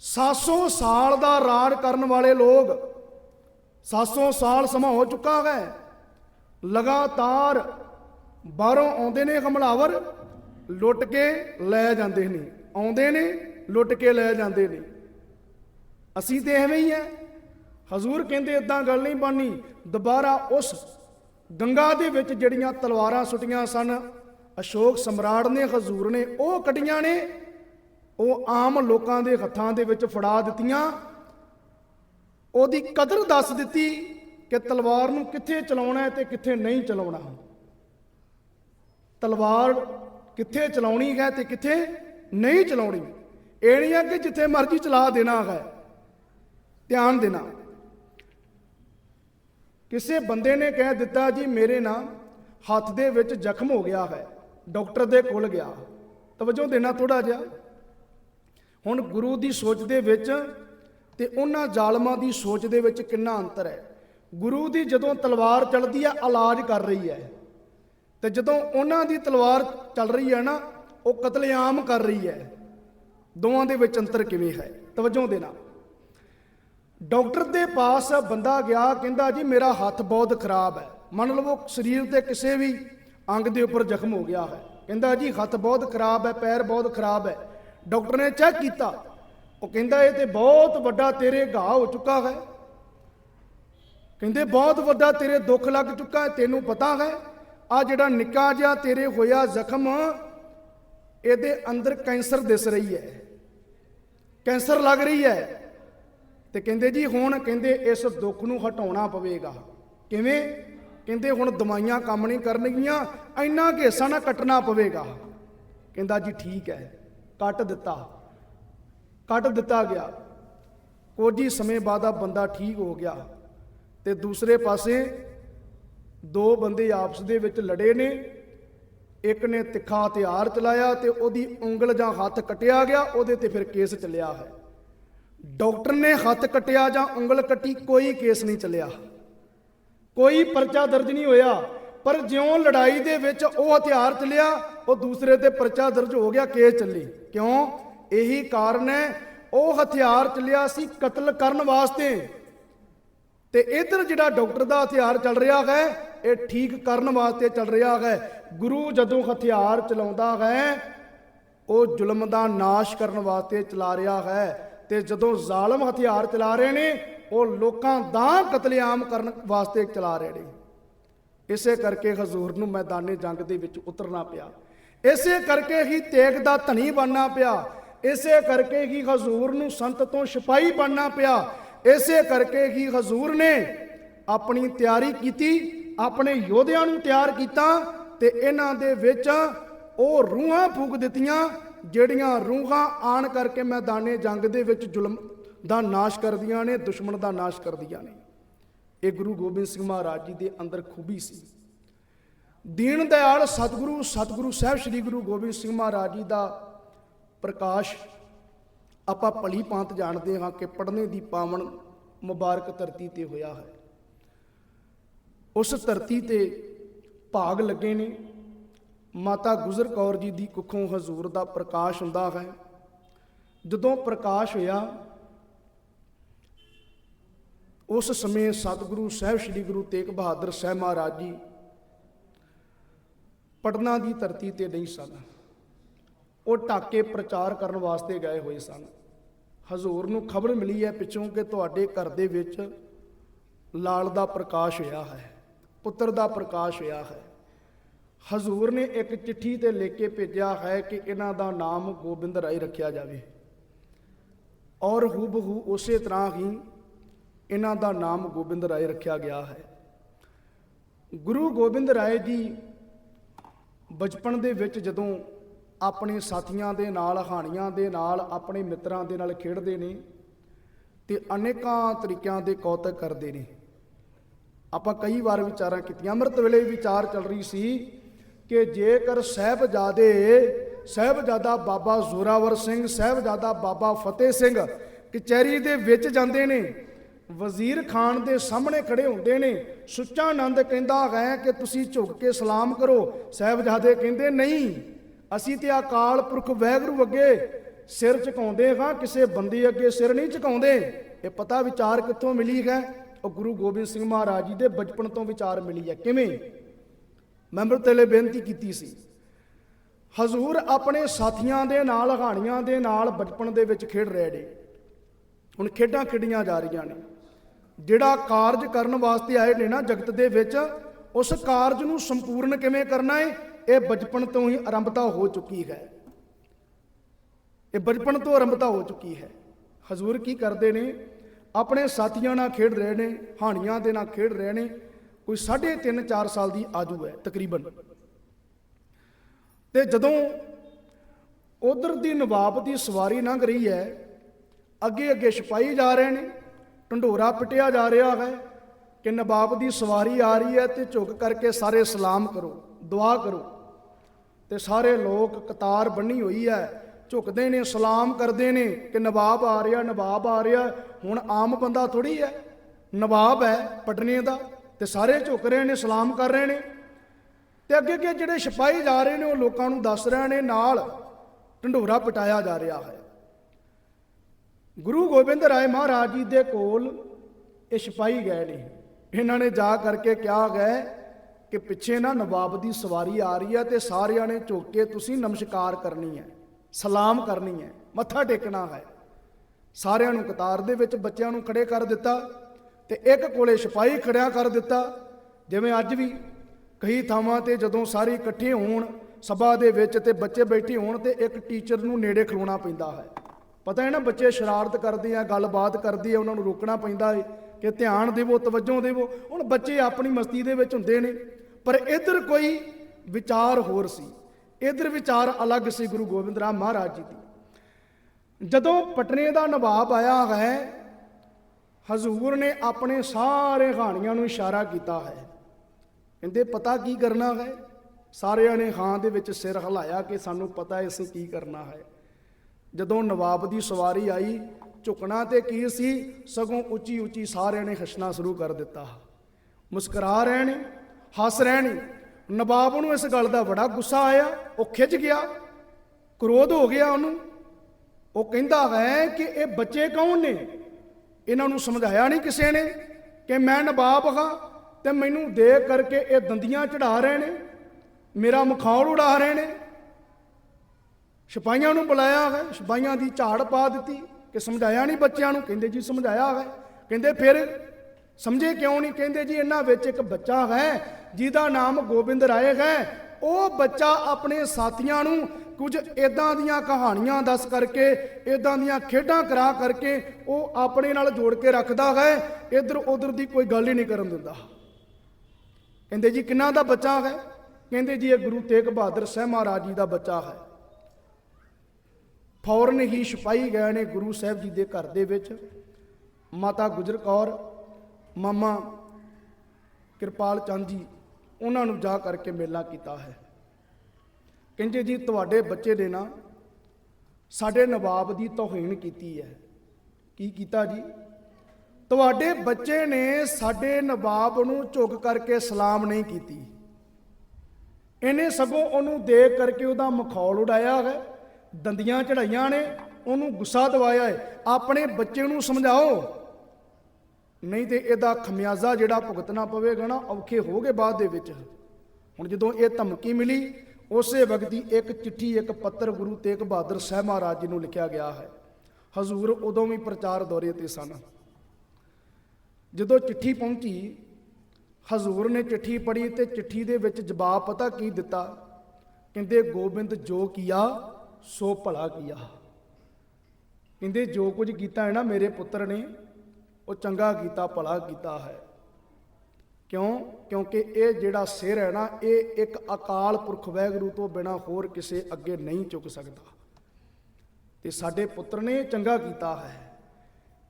700 ਸਾਲ ਦਾ ਰਾਜ ਕਰਨ ਵਾਲੇ ਲੋਕ 700 ਸਾਲ ਸਮਾਂ ਹੋ ਚੁੱਕਾ ਹੈ। ਲਗਾਤਾਰ ਬਾਹਰੋਂ ਆਉਂਦੇ ਨੇ ਹਮਲਾਵਰ, ਲੁੱਟ ਕੇ ਲੈ ਜਾਂਦੇ ਨੇ। ਆਉਂਦੇ ਨੇ, ਲੁੱਟ ਕੇ ਲੈ ਜਾਂਦੇ ਨੇ। ਅਸੀਂ ਤੇ ਐਵੇਂ ਹੀ ਆ ਹਜ਼ੂਰ ਕਹਿੰਦੇ ਇਦਾਂ ਗੱਲ ਨਹੀਂ ਬਣਨੀ। ਦੁਬਾਰਾ ਉਸ ਗੰਗਾ ਦੇ ਵਿੱਚ ਜਿਹੜੀਆਂ ਤਲਵਾਰਾਂ ਸੁੱਟੀਆਂ ਸਨ, ਅਸ਼ੋਕ ਸਮਰਾਟ ਨੇ, ਹਜ਼ੂਰ ਨੇ, ਉਹ ਕੱਢੀਆਂ ਨੇ। ਉਹ ਆਮ ਲੋਕਾਂ ਦੇ ਹੱਥਾਂ ਦੇ ਵਿੱਚ ਫੜਾ ਦਿੱਤੀਆਂ। ਉਹਦੀ ਕਦਰ ਦੱਸ ਦਿੱਤੀ ਕਿ ਤਲਵਾਰ ਨੂੰ ਕਿੱਥੇ ਚਲਾਉਣਾ ਹੈ ਤੇ ਕਿੱਥੇ ਨਹੀਂ ਚਲਾਉਣਾ। ਤਲਵਾਰ ਕਿੱਥੇ ਚਲਾਉਣੀ ਹੈ ਤੇ ਕਿੱਥੇ ਨਹੀਂ ਚਲਾਉਣੀ। ਇਹ ਨਹੀਂ ਹੈ ਕਿ ਜਿੱਥੇ ਮਰਜ਼ੀ ਚਲਾ ਦੇਣਾ ਹੈ, ਧਿਆਨ ਦੇਣਾ। ਕਿਸੇ ਬੰਦੇ ਨੇ ਕਹਿ ਦਿੱਤਾ, ਜੀ ਮੇਰੇ ਨਾਲ ਹੱਥ ਦੇ ਵਿੱਚ ਜ਼ਖਮ ਹੋ ਗਿਆ ਹੈ, ਡਾਕਟਰ ਦੇ ਕੋਲ ਗਿਆ। ਤਵੱਜੋ ਦੇਣਾ ਥੋੜਾ ਜਿਹਾ। ਹੁਣ ਗੁਰੂ ਦੀ ਸੋਚ ਦੇ ਵਿੱਚ ਤੇ ਉਹਨਾਂ ਜ਼ਾਲਮਾਂ ਦੀ ਸੋਚ ਦੇ ਵਿੱਚ ਕਿੰਨਾ ਅੰਤਰ ਹੈ? ਗੁਰੂ ਦੀ ਜਦੋਂ ਤਲਵਾਰ ਚੱਲਦੀ ਹੈ, ਇਲਾਜ ਕਰ ਰਹੀ ਹੈ। ਤੇ ਜਦੋਂ ਉਹਨਾਂ ਦੀ ਤਲਵਾਰ ਚੱਲ ਰਹੀ ਹੈ ਨਾ, ਉਹ ਕਤਲੇਆਮ ਕਰ ਰਹੀ ਹੈ। ਦੋਵਾਂ ਦੇ ਵਿੱਚ ਅੰਤਰ ਕਿਵੇਂ ਹੈ? ਤਵੱਜੋ ਦੇਣਾ ਡਾਕਟਰ ਦੇ ਪਾਸ ਬੰਦਾ ਗਿਆ, ਕਹਿੰਦਾ, ਜੀ, ਮੇਰਾ ਹੱਥ ਬਹੁਤ ਖਰਾਬ ਹੈ। ਮੰਨ ਲਵੋ, ਸਰੀਰ ਦੇ ਕਿਸੇ ਵੀ ਅੰਗ ਦੇ ਉੱਪਰ ਜ਼ਖਮ ਹੋ ਗਿਆ ਹੈ। ਕਹਿੰਦਾ, ਜੀ, ਹੱਥ ਬਹੁਤ ਖਰਾਬ ਹੈ, ਪੈਰ ਬਹੁਤ ਖਰਾਬ ਹੈ। ਡਾਕਟਰ ਨੇ ਚੈੱਕ ਕੀਤਾ। ਉਹ ਕਹਿੰਦਾ, ਇਹ ਤੇ ਬਹੁਤ ਵੱਡਾ ਤੇਰੇ ਘਾਹ ਹੋ ਚੁੱਕਾ ਹੈ। ਕਹਿੰਦੇ, ਬਹੁਤ ਵੱਡਾ ਤੇਰੇ ਦੁੱਖ ਲੱਗ ਚੁੱਕਾ ਹੈ, ਤੈਨੂੰ ਪਤਾ ਹੈ। ਆ ਜਿਹੜਾ ਨਿੱਕਾ ਜਿਹਾ ਤੇਰੇ ਹੋਇਆ ਜ਼ਖਮ, ਇਹਦੇ ਅੰਦਰ ਕੈਂਸਰ ਦਿਸ ਰਹੀ ਹੈ। ਕੈਂਸਰ ਲੱਗ ਰਹੀ ਹੈ। ਤੇ ਕਹਿੰਦੇ ਜੀ, ਹੁਣ ਕਹਿੰਦੇ, ਇਸ ਦੁੱਖ ਨੂੰ ਹਟਾਉਣਾ ਪਵੇਗਾ। ਕਿਵੇਂ? ਕਹਿੰਦੇ, ਹੁਣ ਦਵਾਈਆਂ ਕੰਮ ਨਹੀਂ ਕਰਨਗੀਆਂ, ਇੰਨਾ ਘੇਸਾ ਨਾ ਕੱਟਣਾ ਪਵੇਗਾ। ਕਹਿੰਦਾ ਜੀ, ਠੀਕ ਹੈ, ਕੱਟ ਦਿੱਤਾ। ਕੱਟ ਦਿੱਤਾ ਗਿਆ। ਕੁਝ ਹੀ ਸਮੇਂ ਬਾਅਦ ਆ ਬੰਦਾ ਠੀਕ ਹੋ ਗਿਆ ਤੇ ਦੂਸਰੇ ਪਾਸੇ ਦੋ ਬੰਦੇ ਆਪਸ ਦੇ ਵਿੱਚ ਲੜੇ ਨੇ। ਇੱਕ ਨੇ ਤਿੱਖਾ ਹਥਿਆਰ ਚਲਾਇਆ ਤੇ ਉਹਦੀ ਉਂਗਲ ਜਾਂ ਹੱਥ ਕੱਟਿਆ ਗਿਆ, ਉਹਦੇ ਤੇ ਫਿਰ ਕੇਸ ਚੱਲਿਆ ਹੈ। ਡਾਕਟਰ ਨੇ ਹੱਥ ਕੱਟਿਆ ਜਾਂ ਉਂਗਲ ਕੱਟੀ, ਕੋਈ ਕੇਸ ਨਹੀਂ ਚੱਲਿਆ। ਕੋਈ ਪਰਚਾ ਦਰਜ ਨਹੀਂ ਹੋਇਆ, ਪਰ ਜਿਉਂ ਲੜਾਈ ਦੇ ਵਿੱਚ ਉਹ ਹਥਿਆਰ ਚੱਲਿਆ, ਉਹ ਦੂਸਰੇ ਤੇ ਪਰਚਾ ਦਰਜ ਹੋ ਗਿਆ, ਕੇਸ ਚੱਲੀ। ਕਿਉਂ? ਇਹੀ ਕਾਰਨ ਹੈ, ਉਹ ਹਥਿਆਰ ਚੱਲਿਆ ਸੀ ਕਤਲ ਕਰਨ ਵਾਸਤੇ। ਤੇ ਇਧਰ ਜਿਹੜਾ ਡਾਕਟਰ ਦਾ ਹਥਿਆਰ ਚੱਲ ਰਿਹਾ ਹੈ, ਇਹ ਠੀਕ ਕਰਨ ਵਾਸਤੇ ਚੱਲ ਰਿਹਾ ਹੈ। ਗੁਰੂ ਜਦੋਂ ਹਥਿਆਰ ਚਲਾਉਂਦਾ ਹੈ, ਉਹ ਜ਼ੁਲਮ ਦਾ ਨਾਸ਼ ਕਰਨ ਵਾਸਤੇ ਚਲਾ ਰਿਹਾ ਹੈ। ਤੇ ਜਦੋਂ ਜ਼ਾਲਮ ਹਥਿਆਰ ਚਲਾ ਰਹੇ ਨੇ, ਉਹ ਲੋਕਾਂ ਦਾ ਕਤਲੇਆਮ ਕਰਨ ਵਾਸਤੇ ਚਲਾ ਰਹੇ ਨੇ। ਇਸੇ ਕਰਕੇ ਹਜ਼ੂਰ ਨੂੰ ਮੈਦਾਨੇ ਜੰਗ ਦੇ ਵਿੱਚ ਉਤਰਨਾ ਪਿਆ। ਇਸੇ ਕਰਕੇ ਹੀ ਤੇਗ ਦਾ ਧਨੀ ਬਣਨਾ ਪਿਆ। ਇਸੇ ਕਰਕੇ ਹੀ ਹਜ਼ੂਰ ਨੂੰ ਸੰਤ ਤੋਂ ਸਿਪਾਹੀ ਬਣਨਾ ਪਿਆ। ਇਸੇ ਕਰਕੇ ਹੀ ਹਜ਼ੂਰ ਨੇ ਆਪਣੀ ਤਿਆਰੀ ਕੀਤੀ, ਆਪਣੇ ਯੋਧਿਆਂ ਨੂੰ ਤਿਆਰ ਕੀਤਾ ਤੇ ਇਹਨਾਂ ਦੇ ਵਿੱਚ ਉਹ ਰੂਹਾਂ ਫੂਕ ਦਿੱਤੀਆਂ, ਜਿਹੜੀਆਂ ਰੂਹਾਂ ਆਣ ਕਰਕੇ ਮੈਦਾਨੇ ਜੰਗ ਦੇ ਵਿੱਚ ਜ਼ੁਲਮ ਦਾ ਨਾਸ਼ ਕਰਦੀਆਂ ਨੇ, ਦੁਸ਼ਮਣ ਦਾ ਨਾਸ਼ ਕਰਦੀਆਂ ਨੇ। ਇਹ ਗੁਰੂ ਗੋਬਿੰਦ ਸਿੰਘ ਮਹਾਰਾਜ ਜੀ ਦੇ ਅੰਦਰ ਖੂਬੀ ਸੀ। ਦੀਨ ਦਿਆਲ ਸਤਿਗੁਰੂ ਸਤਿਗੁਰੂ ਸਾਹਿਬ, ਸ੍ਰੀ ਗੁਰੂ ਗੋਬਿੰਦ ਸਿੰਘ ਮਹਾਰਾਜ ਜੀ ਦਾ ਪ੍ਰਕਾਸ਼, ਆਪਾਂ ਭਲੀ ਭਾਂਤ ਜਾਣਦੇ ਹਾਂ ਕਿ ਪੜਨੇ ਦੀ ਪਾਵਨ ਮੁਬਾਰਕ ਧਰਤੀ ਤੇ ਹੋਇਆ ਹੈ। ਉਸ ਧਰਤੀ ਤੇ ਭਾਗ ਲੱਗੇ ਨੇ। ਮਾਤਾ ਗੁਜਰ ਕੌਰ ਜੀ ਦੀ ਕੁੱਖੋਂ ਹਜ਼ੂਰ ਦਾ ਪ੍ਰਕਾਸ਼ ਹੁੰਦਾ ਹੈ। ਜਦੋਂ ਪ੍ਰਕਾਸ਼ ਹੋਇਆ, ਉਸ ਸਮੇਂ ਸਤਿਗੁਰੂ ਸਾਹਿਬ ਸ੍ਰੀ ਗੁਰੂ ਤੇਗ ਬਹਾਦਰ ਸਾਹਿਬ ਮਹਾਰਾਜ ਜੀ ਪਟਨਾ ਦੀ ਧਰਤੀ ਤੇ ਨਹੀਂ ਸਨ। ਉਹ ਢਾਕੇ ਪ੍ਰਚਾਰ ਕਰਨ ਵਾਸਤੇ ਗਏ ਹੋਏ ਸਨ। ਹਜ਼ੂਰ ਨੂੰ ਖਬਰ ਮਿਲੀ ਹੈ ਪਿੱਛੋਂ ਕਿ ਤੁਹਾਡੇ ਘਰ ਦੇ ਵਿੱਚ ਲਾਲ ਦਾ ਪ੍ਰਕਾਸ਼ ਹੋਇਆ ਹੈ, ਪੁੱਤਰ ਦਾ ਪ੍ਰਕਾਸ਼ ਹੋਇਆ ਹੈ। ਹਜ਼ੂਰ ਨੇ ਇੱਕ ਚਿੱਠੀ ਤੇ ਲਿਖ ਕੇ ਭੇਜਿਆ ਹੈ ਕਿ ਇਹਨਾਂ ਦਾ ਨਾਮ ਗੋਬਿੰਦ ਰਾਏ ਰੱਖਿਆ ਜਾਵੇ। ਔਰ ਹੂਬਹੂ ਉਸੇ ਤਰ੍ਹਾਂ ਹੀ ਇਹਨਾਂ ਦਾ ਨਾਮ ਗੋਬਿੰਦ ਰਾਏ ਰੱਖਿਆ ਗਿਆ ਹੈ। ਗੁਰੂ ਗੋਬਿੰਦ ਰਾਏ ਜੀ ਬਚਪਨ ਦੇ ਵਿੱਚ ਜਦੋਂ ਆਪਣੇ ਸਾਥੀਆਂ ਦੇ ਨਾਲ ਕਹਾਣੀਆਂ ਦੇ ਨਾਲ, ਆਪਣੇ ਮਿੱਤਰਾਂ ਦੇ ਨਾਲ ਖੇਡਦੇ ਨੇ ਤੇ ਅਨੇਕਾਂ ਤਰੀਕਿਆਂ ਦੇ ਕੌਤਕ ਕਰਦੇ ਨੇ। ਆਪਾਂ ਕਈ ਵਾਰ ਵਿਚਾਰਾਂ ਕੀਤੀਆਂ। ਅੰਮ੍ਰਿਤ ਵੇਲੇ ਵਿਚਾਰ ਚੱਲ ਰਹੀ ਸੀ ਕਿ ਜੇਕਰ ਸਹਿਬਜ਼ਾਦੇ, ਸਹਿਬਜ਼ਾਦਾ ਬਾਬਾ ਜ਼ੋਰਾਵਰ ਸਿੰਘ, ਸਹਿਬਜ਼ਾਦਾ ਬਾਬਾ ਫਤਿਹ ਸਿੰਘ ਕਚਹਿਰੀ ਦੇ ਵਿੱਚ ਜਾਂਦੇ ਨੇ, ਵਜ਼ੀਰ ਖਾਨ ਦੇ ਸਾਹਮਣੇ ਖੜੇ ਹੁੰਦੇ ਨੇ, ਸੁੱਚਾ ਆਨੰਦ ਕਹਿੰਦਾ ਹੈ ਕਿ ਤੁਸੀਂ ਝੁਕ ਕੇ ਸਲਾਮ ਕਰੋ। ਸਹਿਬਜ਼ਾਦੇ ਕਹਿੰਦੇ, ਨਹੀਂ ਅਸੀਂ ਤੇ ਅਕਾਲ ਪੁਰਖ ਵੈਗਰੂ ਅੱਗੇ ਸਿਰ ਝੁਕਾਉਂਦੇ ਹਾਂ, ਕਿਸੇ ਬੰਦੇ ਅੱਗੇ ਸਿਰ ਨਹੀਂ ਝੁਕਾਉਂਦੇ। ਇਹ ਪਤਾ ਵਿਚਾਰ ਕਿੱਥੋਂ ਮਿਲੀ ਹੈ? ਉਹ ਗੁਰੂ ਗੋਬਿੰਦ ਸਿੰਘ ਮਹਾਰਾਜ ਜੀ ਦੇ ਬਚਪਨ ਤੋਂ ਵਿਚਾਰ ਮਿਲੀ ਹੈ। ਕਿਵੇਂ? ਮੈਂਬਰ ਤੇਲੇ ਬੇਨਤੀ ਕੀਤੀ ਸੀ। ਹਜ਼ੂਰ ਆਪਣੇ ਸਾਥੀਆਂ ਦੇ ਨਾਲ, ਕਹਾਣੀਆਂ ਦੇ ਨਾਲ ਬਚਪਨ ਦੇ ਵਿੱਚ ਖੇਡ ਰਹੇ ਨੇ। ਹੁਣ ਖੇਡਾਂ ਖੇਡੀਆਂ ਜਾ ਰਹੀਆਂ ਨੇ। ਜਿਹੜਾ ਕਾਰਜ ਕਰਨ ਵਾਸਤੇ ਆਏ ਨੇ ਨਾ ਜਗਤ ਦੇ ਵਿੱਚ, ਉਸ ਕਾਰਜ ਨੂੰ ਸੰਪੂਰਨ ਕਿਵੇਂ ਕਰਨਾ ਹੈ ਇਹ ਬਚਪਨ ਤੋਂ ਹੀ ਆਰੰਭਤਾ ਹੋ ਚੁੱਕੀ ਹੈ। ਇਹ ਬਚਪਨ ਤੋਂ ਆਰੰਭਤਾ ਹੋ ਚੁੱਕੀ ਹੈ। ਹਜ਼ੂਰ ਕੀ ਕਰਦੇ ਨੇ? ਆਪਣੇ ਸਾਥੀਆਂ ਨਾਲ ਖੇਡ ਰਹੇ ਨੇ, ਹਾਣੀਆਂ ਦੇ ਨਾਲ ਖੇਡ ਰਹੇ ਨੇ। ਕੋਈ 3.5 4 ਸਾਲ ਦੀ ਆਜੂ ਹੈ, ਤਕਰੀਬਨ। ਤੇ ਜਦੋਂ ਉਧਰ ਦੀ ਨਵਾਬ ਦੀ ਸਵਾਰੀ ਲੰਘ ਰਹੀ ਹੈ ਅੱਗੇ ਅੱਗੇ ਸਿਪਾਹੀ ਜਾ ਰਹੇ ਨੇ, ਢੰਡੋਰਾ ਪਟਿਆ ਜਾ ਰਿਹਾ ਹੈ ਕਿ ਨਵਾਬ ਦੀ ਸਵਾਰੀ ਆ ਰਹੀ ਹੈ ਤੇ ਝੁਕ ਕਰਕੇ ਸਾਰੇ ਸਲਾਮ ਕਰੋ, ਦੁਆ ਕਰੋ। ਤੇ ਸਾਰੇ ਲੋਕ ਕਤਾਰ ਬੰਨੀ ਹੋਈ ਹੈ। ਝੁਕਦੇ ਨੇ, ਸਲਾਮ ਕਰਦੇ ਨੇ ਕਿ ਨਵਾਬ ਆ ਰਿਹਾ, ਨਵਾਬ ਆ ਰਿਹਾ। ਹੁਣ ਆਮ ਬੰਦਾ ਥੋੜੀ ਹੈ। ਨਵਾਬ ਹੈ ਪਟਨੇ ਦਾ ਤੇ ਸਾਰੇ ਝੁਕ ਰਹੇ ਨੇ, ਸਲਾਮ ਕਰ ਰਹੇ ਨੇ। ਤੇ ਅੱਗੇ ਅੱਗੇ ਜਿਹੜੇ ਸਿਪਾਹੀ ਜਾ ਰਹੇ ਨੇ, ਉਹ ਲੋਕਾਂ ਨੂੰ ਦੱਸ ਰਹੇ ਨੇ, ਨਾਲ ਢੰਡੋਰਾ ਪਟਾਇਆ ਜਾ ਰਿਹਾ ਹੈ। ਗੁਰੂ ਗੋਬਿੰਦ ਰਾਏ ਮਹਾਰਾਜ ਜੀ ਦੇ ਕੋਲ ਇਹ ਸਿਪਾਹੀ ਗਏ ਨੇ। ਇਹਨਾਂ ਨੇ ਜਾ ਕਰਕੇ ਕਿਹਾ, ਗਏ ਕਿ ਪਿੱਛੇ ਨਾ ਨਵਾਬ ਦੀ ਸਵਾਰੀ ਆ ਰਹੀ ਹੈ ਤੇ ਸਾਰਿਆਂ ਨੇ ਝੁੱਕ ਕੇ ਤੁਸੀਂ ਨਮਸਕਾਰ ਕਰਨੀ ਹੈ, ਸਲਾਮ ਕਰਨੀ ਹੈ, ਮੱਥਾ ਟੇਕਣਾ ਹੈ। ਸਾਰਿਆਂ ਨੂੰ ਕਤਾਰ ਦੇ ਵਿੱਚ ਬੱਚਿਆਂ ਨੂੰ ਖੜੇ ਕਰ ਦਿੱਤਾ ਤੇ ਇੱਕ ਕੋਲੇ ਸਿਪਾਹੀ ਖੜਿਆ ਕਰ ਦਿੱਤਾ। ਜਿਵੇਂ ਅੱਜ ਵੀ ਕਈ ਥਾਵਾਂ ਤੇ ਜਦੋਂ ਸਾਰੇ ਇਕੱਠੇ ਹੋਣ, ਸਭਾ ਦੇ ਵਿੱਚ ਤੇ ਬੱਚੇ ਬੈਠੇ ਹੋਣ ਤੇ ਇੱਕ ਟੀਚਰ ਨੂੰ ਨੇੜੇ ਖਲੋਣਾ ਪੈਂਦਾ ਹੈ। ਪਤਾ ਹੈ ਨਾ ਬੱਚੇ ਸ਼ਰਾਰਤ ਕਰਦੇ ਆ, ਗੱਲਬਾਤ ਕਰਦੇ ਆ, ਉਹਨਾਂ ਨੂੰ ਰੋਕਣਾ ਪੈਂਦਾ ਹੈ ਕਿ ਧਿਆਨ ਦੇਵੋ, ਤਵੱਜੋ ਦੇਵੋ। ਹੁਣ ਬੱਚੇ ਆਪਣੀ ਮਸਤੀ ਦੇ ਵਿੱਚ ਹੁੰਦੇ ਨੇ। ਪਰ ਇੱਧਰ ਕੋਈ ਵਿਚਾਰ ਹੋਰ ਸੀ। ਇੱਧਰ ਵਿਚਾਰ ਅਲੱਗ ਸੀ ਗੁਰੂ ਗੋਬਿੰਦ ਰਾਮ ਮਹਾਰਾਜ ਜੀ ਦੀ। ਜਦੋਂ ਪਟਨੇ ਦਾ ਨਵਾਬ ਆਇਆ ਹੈ, ਹਜ਼ੂਰ ਨੇ ਆਪਣੇ ਸਾਰੇ ਕਹਾਣੀਆਂ ਨੂੰ ਇਸ਼ਾਰਾ ਕੀਤਾ ਹੈ। ਕਹਿੰਦੇ, ਪਤਾ ਕੀ ਕਰਨਾ ਹੈ? ਸਾਰਿਆਂ ਨੇ ਹਾਂ ਦੇ ਵਿੱਚ ਸਿਰ ਹਿਲਾਇਆ ਕਿ ਸਾਨੂੰ ਪਤਾ ਹੈ ਅਸੀਂ ਕੀ ਕਰਨਾ ਹੈ। ਜਦੋਂ ਨਵਾਬ ਦੀ ਸਵਾਰੀ ਆਈ, ਝੁਕਣਾ ਤੇ ਕੀ ਸੀ? ਸਗੋਂ ਉੱਚੀ ਉੱਚੀ ਸਾਰਿਆਂ ਨੇ ਹੱਸਣਾ ਸ਼ੁਰੂ ਕਰ ਦਿੱਤਾ। ਮੁਸਕਰਾ ਰਹੇ ਨੇ। ਹੱਸ ਰਹੇ ਨੇ ਨਵਾਬ ਨੂੰ ਇਸ ਗੱਲ ਦਾ ਬੜਾ ਗੁੱਸਾ ਆਇਆ, ਉਹ ਖਿੱਚ ਗਿਆ, ਕ੍ਰੋਧ ਹੋ ਗਿਆ ਉਹਨੂੰ। ਉਹ ਕਹਿੰਦਾ ਹੈ ਕਿ ਇਹ ਬੱਚੇ ਕੌਣ ਨੇ? ਇਹਨਾਂ ਨੂੰ ਸਮਝਾਇਆ ਨਹੀਂ ਕਿਸੇ ਨੇ ਕਿ ਮੈਂ ਨਵਾਬ ਹਾਂ ਤੇ ਮੈਨੂੰ ਦੇ ਕਰਕੇ ਇਹ ਦੰਦੀਆਂ ਚੜਾ ਰਹੇ ਨੇ, ਮੇਰਾ ਮਖੌਲ ਉਡਾ ਰਹੇ ਨੇ। ਸਿਪਾਹੀਆਂ ਨੂੰ ਬੁਲਾਇਆ ਹੈ, ਸਿਪਾਹੀਆਂ ਦੀ ਝਾੜ ਪਾ ਦਿੱਤੀ ਕਿ ਸਮਝਾਇਆ ਨਹੀਂ ਬੱਚਿਆਂ ਨੂੰ, ਕਹਿੰਦੇ ਜੀ ਸਮਝਾਇਆ ਹੈ। ਕਹਿੰਦੇ ਫਿਰ ਸਮਝੇ ਕਿਉਂ ਨਹੀਂ? ਕਹਿੰਦੇ ਜੀ ਇਹਨਾਂ ਵਿੱਚ ਇੱਕ ਬੱਚਾ ਹੈ, ਜਿਹਦਾ ਨਾਮ ਗੋਬਿੰਦ ਰਾਏ ਹੈ। ਉਹ ਬੱਚਾ ਆਪਣੇ ਸਾਥੀਆਂ ਨੂੰ ਕੁਝ ਇਦਾਂ ਦੀਆਂ ਕਹਾਣੀਆਂ ਦੱਸ ਕਰਕੇ ਇਦਾਂ ਦੀਆਂ ਖੇਡਾਂ ਕਰਾ ਕਰਕੇ ਉਹ ਆਪਣੇ ਨਾਲ ਜੋੜ ਕੇ ਰੱਖਦਾ ਹੈ। ਇੱਧਰ ਉੱਧਰ ਦੀ ਕੋਈ ਗੱਲ ਹੀ ਨਹੀਂ ਕਰਨ ਦਿੰਦਾ। ਕਹਿੰਦੇ ਜੀ ਕਿੰਨਾ ਦਾ ਬੱਚਾ ਹੈ? ਕਹਿੰਦੇ ਜੀ ਇਹ ਗੁਰੂ ਤੇਗ ਬਹਾਦਰ ਸਾਹਿਬ ਮਹਾਰਾਜ ਜੀ ਦਾ ਬੱਚਾ ਹੈ। ਫੌਰਨ ਹੀ ਸਿਪਾਹੀ ਗਏ ਨੇ ਗੁਰੂ ਸਾਹਿਬ ਜੀ ਦੇ ਘਰ ਦੇ ਵਿੱਚ। ਮਾਤਾ ਗੁਜਰ ਕੌਰ ਮਾਮਾ ਕਿਰਪਾਲ ਚੰਦ ਜੀ, ਉਹਨਾਂ ਨੂੰ ਜਾ ਕਰਕੇ ਮੇਲਾ ਕੀਤਾ ਹੈ। ਕਹਿੰਦੇ ਜੀ, ਤੁਹਾਡੇ ਬੱਚੇ ਨੇ ਨਾ ਸਾਡੇ ਨਵਾਬ ਦੀ ਤੋਹੀਨ ਕੀਤੀ ਹੈ। ਕੀ ਕੀਤਾ ਜੀ? ਤੁਹਾਡੇ ਬੱਚੇ ਨੇ ਸਾਡੇ ਨਵਾਬ ਨੂੰ ਝੁਕ ਕਰਕੇ ਸਲਾਮ ਨਹੀਂ ਕੀਤੀ। ਇਹਨੇ ਸਗੋਂ ਉਹਨੂੰ ਦੇਖ ਕਰਕੇ ਉਹਦਾ ਮਖੌਲ ਉਡਾਇਆ ਹੈ। ਦੰਦੀਆਂ ਚੜਾਈਆਂ ਨੇ, ਉਹਨੂੰ ਗੁੱਸਾ ਦਿਵਾਇਆ ਹੈ। ਆਪਣੇ ਬੱਚੇ ਨੂੰ ਸਮਝਾਓ। ਨਹੀਂ ਤੇ ਇਹਦਾ ਖਮਿਆਜ਼ਾ ਜਿਹੜਾ ਭੁਗਤਣਾ ਪਵੇਗਾ ਨਾ, ਔਖੇ ਹੋਗੇ ਬਾਅਦ ਦੇ ਵਿੱਚ। ਹੁਣ ਜਦੋਂ ਇਹ ਧਮਕੀ ਮਿਲੀ, ਉਸੇ ਵਕਤ ਹੀ ਇੱਕ ਚਿੱਠੀ, ਇੱਕ ਪੱਤਰ ਗੁਰੂ ਤੇਗ ਬਹਾਦਰ ਸਾਹਿਬ ਮਹਾਰਾਜ ਜੀ ਨੂੰ ਲਿਖਿਆ ਗਿਆ ਹੈ। ਹਜ਼ੂਰ ਉਦੋਂ ਵੀ ਪ੍ਰਚਾਰ ਦੌਰੇ ਤੇ ਸਨ। ਜਦੋਂ ਚਿੱਠੀ ਪਹੁੰਚੀ, ਹਜ਼ੂਰ ਨੇ ਚਿੱਠੀ ਪੜ੍ਹੀ ਤੇ ਚਿੱਠੀ ਦੇ ਵਿੱਚ ਜਵਾਬ ਪਤਾ ਕੀ ਦਿੱਤਾ? ਕਹਿੰਦੇ, ਗੋਬਿੰਦ, ਜੋ ਕੀਆ, ਸੋ ਭਲਾ ਕੀਆ। ਕਹਿੰਦੇ, ਜੋ ਕੁਝ ਕੀਤਾ ਹੈ ਨਾ ਮੇਰੇ ਪੁੱਤਰ ਨੇ ਉਹ ਚੰਗਾ ਕੀਤਾ, ਭਲਾ ਕੀਤਾ ਹੈ। ਕਿਉਂ? ਕਿਉਂਕਿ ਇਹ ਜਿਹੜਾ ਸਿਰ ਹੈ ਨਾ, ਇਹ ਇੱਕ ਅਕਾਲ ਪੁਰਖ ਵੈਗਰੂ ਤੋਂ ਬਿਨਾ ਹੋਰ ਕਿਸੇ ਅੱਗੇ ਨਹੀਂ ਝੁਕ ਸਕਦਾ। ਤੇ ਸਾਡੇ ਪੁੱਤਰ ਨੇ ਚੰਗਾ ਕੀਤਾ ਹੈ।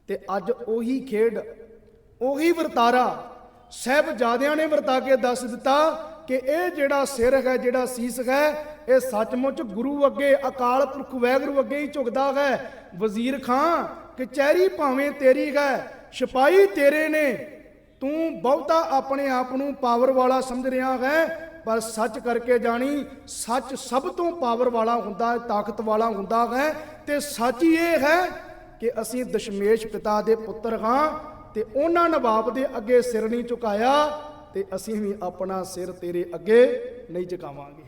ਤੇ ਅੱਜ ਉਹੀ ਖੇਡ, ਉਹੀ ਵਰਤਾਰਾ ਸਹਿਬਜ਼ਾਦਿਆਂ ਨੇ ਵਰਤਾ ਕੇ ਦੱਸ ਦਿੱਤਾ ਕਿ ਇਹ ਜਿਹੜਾ ਸਿਰ ਹੈ, ਜਿਹੜਾ ਸੀਸ ਹੈ, ਇਹ ਸੱਚਮੁੱਚ ਗੁਰੂ ਅੱਗੇ, ਅਕਾਲ ਪੁਰਖ ਵੈਗਰੂ ਅੱਗੇ ਹੀ ਝੁਕਦਾ ਹੈ। ਵਜ਼ੀਰ ਖਾਂ, ਕਚਹਿਰੀ ਭਾਵੇਂ ਤੇਰੀ ਹੈ ਸਿਪਾਹੀ ਤੇਰੇ ਨੇ। ਤੂੰ ਬਹੁਤਾ ਆਪਣੇ ਆਪ ਨੂੰ ਪਾਵਰ ਵਾਲਾ ਸਮਝ ਰਿਹਾ ਹੈ, ਪਰ ਸੱਚ ਕਰਕੇ ਜਾਣੀ, ਸੱਚ ਸਭ ਤੋਂ ਪਾਵਰ ਵਾਲਾ ਹੁੰਦਾ ਹੈ ਤਾਕਤ ਵਾਲਾ ਹੁੰਦਾ ਹੈ। ਤੇ ਸੱਚ ਹੀ ਇਹ ਹੈ ਕਿ ਅਸੀਂ ਦਸ਼ਮੇਸ਼ ਪਿਤਾ ਦੇ ਪੁੱਤਰ ਹਾਂ ਤੇ ਉਹਨਾਂ ਨਵਾਬ ਦੇ ਅੱਗੇ ਸਿਰ ਨਹੀਂ ਝੁਕਾਇਆ ਤੇ ਅਸੀਂ ਵੀ ਆਪਣਾ ਸਿਰ ਤੇਰੇ ਅੱਗੇ ਨਹੀਂ ਝੁਕਾਵਾਂਗੇ।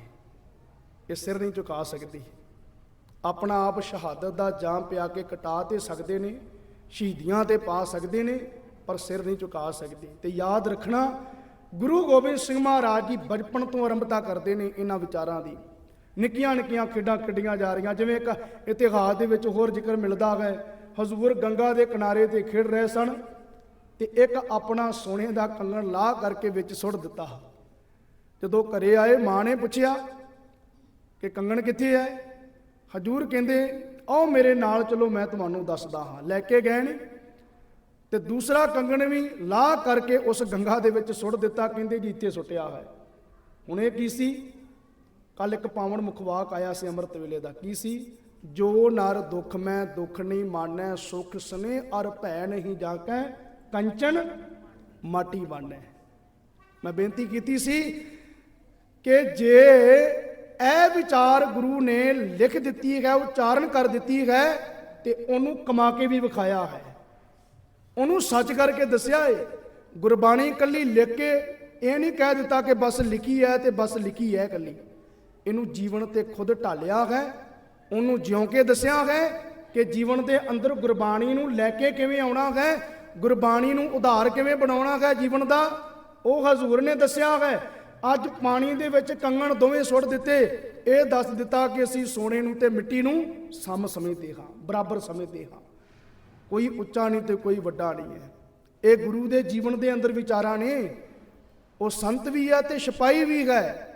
ਇਹ ਸਿਰ ਨਹੀਂ ਝੁਕਾ ਸਕਦੀ। ਆਪਣਾ ਆਪ ਸ਼ਹਾਦਤ ਦਾ ਜਾਮ ਪਿਆ ਕੇ ਕਟਾ ਤੇ ਸਕਦੇ ਨੇ। ਸ਼ਹੀਦੀਆਂ ਤੇ ਪਾ ਸਕਦੇ ਨੇ, ਪਰ ਸਿਰ ਨਹੀਂ ਝੁਕਾ ਸਕਦੇ। ਤੇ ਯਾਦ ਰੱਖਣਾ, ਗੁਰੂ ਗੋਬਿੰਦ ਸਿੰਘ ਮਹਾਰਾਜ ਜੀ ਬਚਪਨ ਤੋਂ ਆਰੰਭਤਾ ਕਰਦੇ ਨੇ ਇਹਨਾਂ ਵਿਚਾਰਾਂ ਦੀ। ਨਿੱਕੀਆਂ ਨਿੱਕੀਆਂ ਖੇਡਾਂ ਖੇਡੀਆਂ ਜਾ ਰਹੀਆਂ, ਜਿਵੇਂ ਇੱਕ ਇਤਿਹਾਸ ਦੇ ਵਿੱਚ ਹੋਰ ਜ਼ਿਕਰ ਮਿਲਦਾ ਹੈ। ਹਜ਼ੂਰ ਗੰਗਾ ਦੇ ਕਿਨਾਰੇ ਤੇ ਖੇਡ ਰਹੇ ਸਨ ਤੇ ਇੱਕ ਆਪਣਾ ਸੋਨੇ ਦਾ ਕੰਗਣ ਲਾਹ ਕਰਕੇ ਵਿੱਚ ਸੁੱਟ ਦਿੱਤਾ। ਜਦੋਂ ਘਰੇ ਆਏ, ਮਾਂ ਨੇ ਪੁੱਛਿਆ ਕਿ ਕੰਗਣ ਕਿੱਥੇ ਹੈ? ਹਜੂਰ ਕਹਿੰਦੇ ਆਓ ਮੇਰੇ ਨਾਲ ਚਲੋ, ਮੈਂ ਤੁਹਾਨੂੰ ਦੱਸਦਾ ਹਾਂ। ਲੈ ਕੇ ਗਏ ਨੇ ਤੇ ਦੂਸਰਾ ਕੰਗਣ ਵੀ ਲਾਹ ਕਰਕੇ ਉਸ ਗੰਗਾ ਦੇ ਵਿੱਚ ਸੁੱਟ ਦਿੱਤਾ, ਕਹਿੰਦੇ ਜੀ ਇੱਥੇ ਸੁੱਟਿਆ ਹੈ ਹੁਣ ਇਹ ਕੀ ਸੀ? ਕੱਲ ਇੱਕ ਪਾਵਨ ਮੁਖਵਾਕ ਆਇਆ ਸੀ ਅੰਮ੍ਰਿਤ ਵੇਲੇ ਦਾ। ਕੀ ਸੀ? ਜੋ ਨਰ ਦੁੱਖ ਮੈਂ ਦੁੱਖ ਨਹੀਂ ਮਾਨੈ ਸੁਖ ਸਨੇ ਅਰ ਭੈ ਨਹੀਂ ਜਾਕੈ ਕੰਚਨ ਮਾਟੀ ਬਾਨੈ ਮੈਂ ਬੇਨਤੀ ਕੀਤੀ ਸੀ ਕਿ ਜੇ ਇਹ ਵਿਚਾਰ ਗੁਰੂ ਨੇ ਲਿਖ ਦਿੱਤੀ ਹੈ, ਉਚਾਰਨ ਕਰ ਦਿੱਤੀ ਹੈ ਤੇ ਉਹਨੂੰ ਕਮਾ ਕੇ ਵੀ ਵਿਖਾਇਆ ਹੈ। ਉਹਨੂੰ ਸੱਚ ਕਰਕੇ ਦੱਸਿਆ ਏ, ਗੁਰਬਾਣੀ ਕੱਲੀ ਲਿਖ ਕੇ ਇਹ ਨਹੀਂ ਕਹਿ ਦਿੱਤਾ ਕਿ ਬਸ ਲਿਖੀ ਹੈ ਤੇ ਬਸ ਲਿਖੀ ਹੈ ਕੱਲੀ ਇਹਨੂੰ ਜੀਵਨ ਤੇ ਖੁਦ ਢਾਲਿਆ ਹੈ, ਉਹਨੂੰ ਜਿਉਂ ਕੇ ਦੱਸਿਆ ਹੈ ਕਿ ਜੀਵਨ ਦੇ ਅੰਦਰ ਗੁਰਬਾਣੀ ਨੂੰ ਲੈ ਕੇ ਕਿਵੇਂ ਆਉਣਾ ਹੈ, ਗੁਰਬਾਣੀ ਨੂੰ ਉਧਾਰ ਕਿਵੇਂ ਬਣਾਉਣਾ ਹੈ ਜੀਵਨ ਦਾ, ਉਹ ਹਜ਼ੂਰ ਨੇ ਦੱਸਿਆ ਹੈ ਅੱਜ ਪਾਣੀ ਦੇ ਵਿੱਚ ਕੰਗਣ ਦੋਵੇਂ ਸੁੱਟ ਦਿੱਤੇ। ਇਹ ਦੱਸ ਦਿੱਤਾ ਕਿ ਅਸੀਂ ਸੋਨੇ ਨੂੰ ਤੇ ਮਿੱਟੀ ਨੂੰ ਸਮ ਸਮਝਦੇ ਹਾਂ, ਬਰਾਬਰ ਸਮਝਦੇ ਹਾਂ। ਕੋਈ ਉੱਚਾ ਨਹੀਂ ਤੇ ਕੋਈ ਵੱਡਾ ਨਹੀਂ ਹੈ। ਇਹ ਗੁਰੂ ਦੇ ਜੀਵਨ ਦੇ ਅੰਦਰ ਵਿਚਾਰਾਂ ਨੇ। ਉਹ ਸੰਤ ਵੀ ਹੈ ਤੇ ਸਿਪਾਹੀ ਵੀ ਹੈ।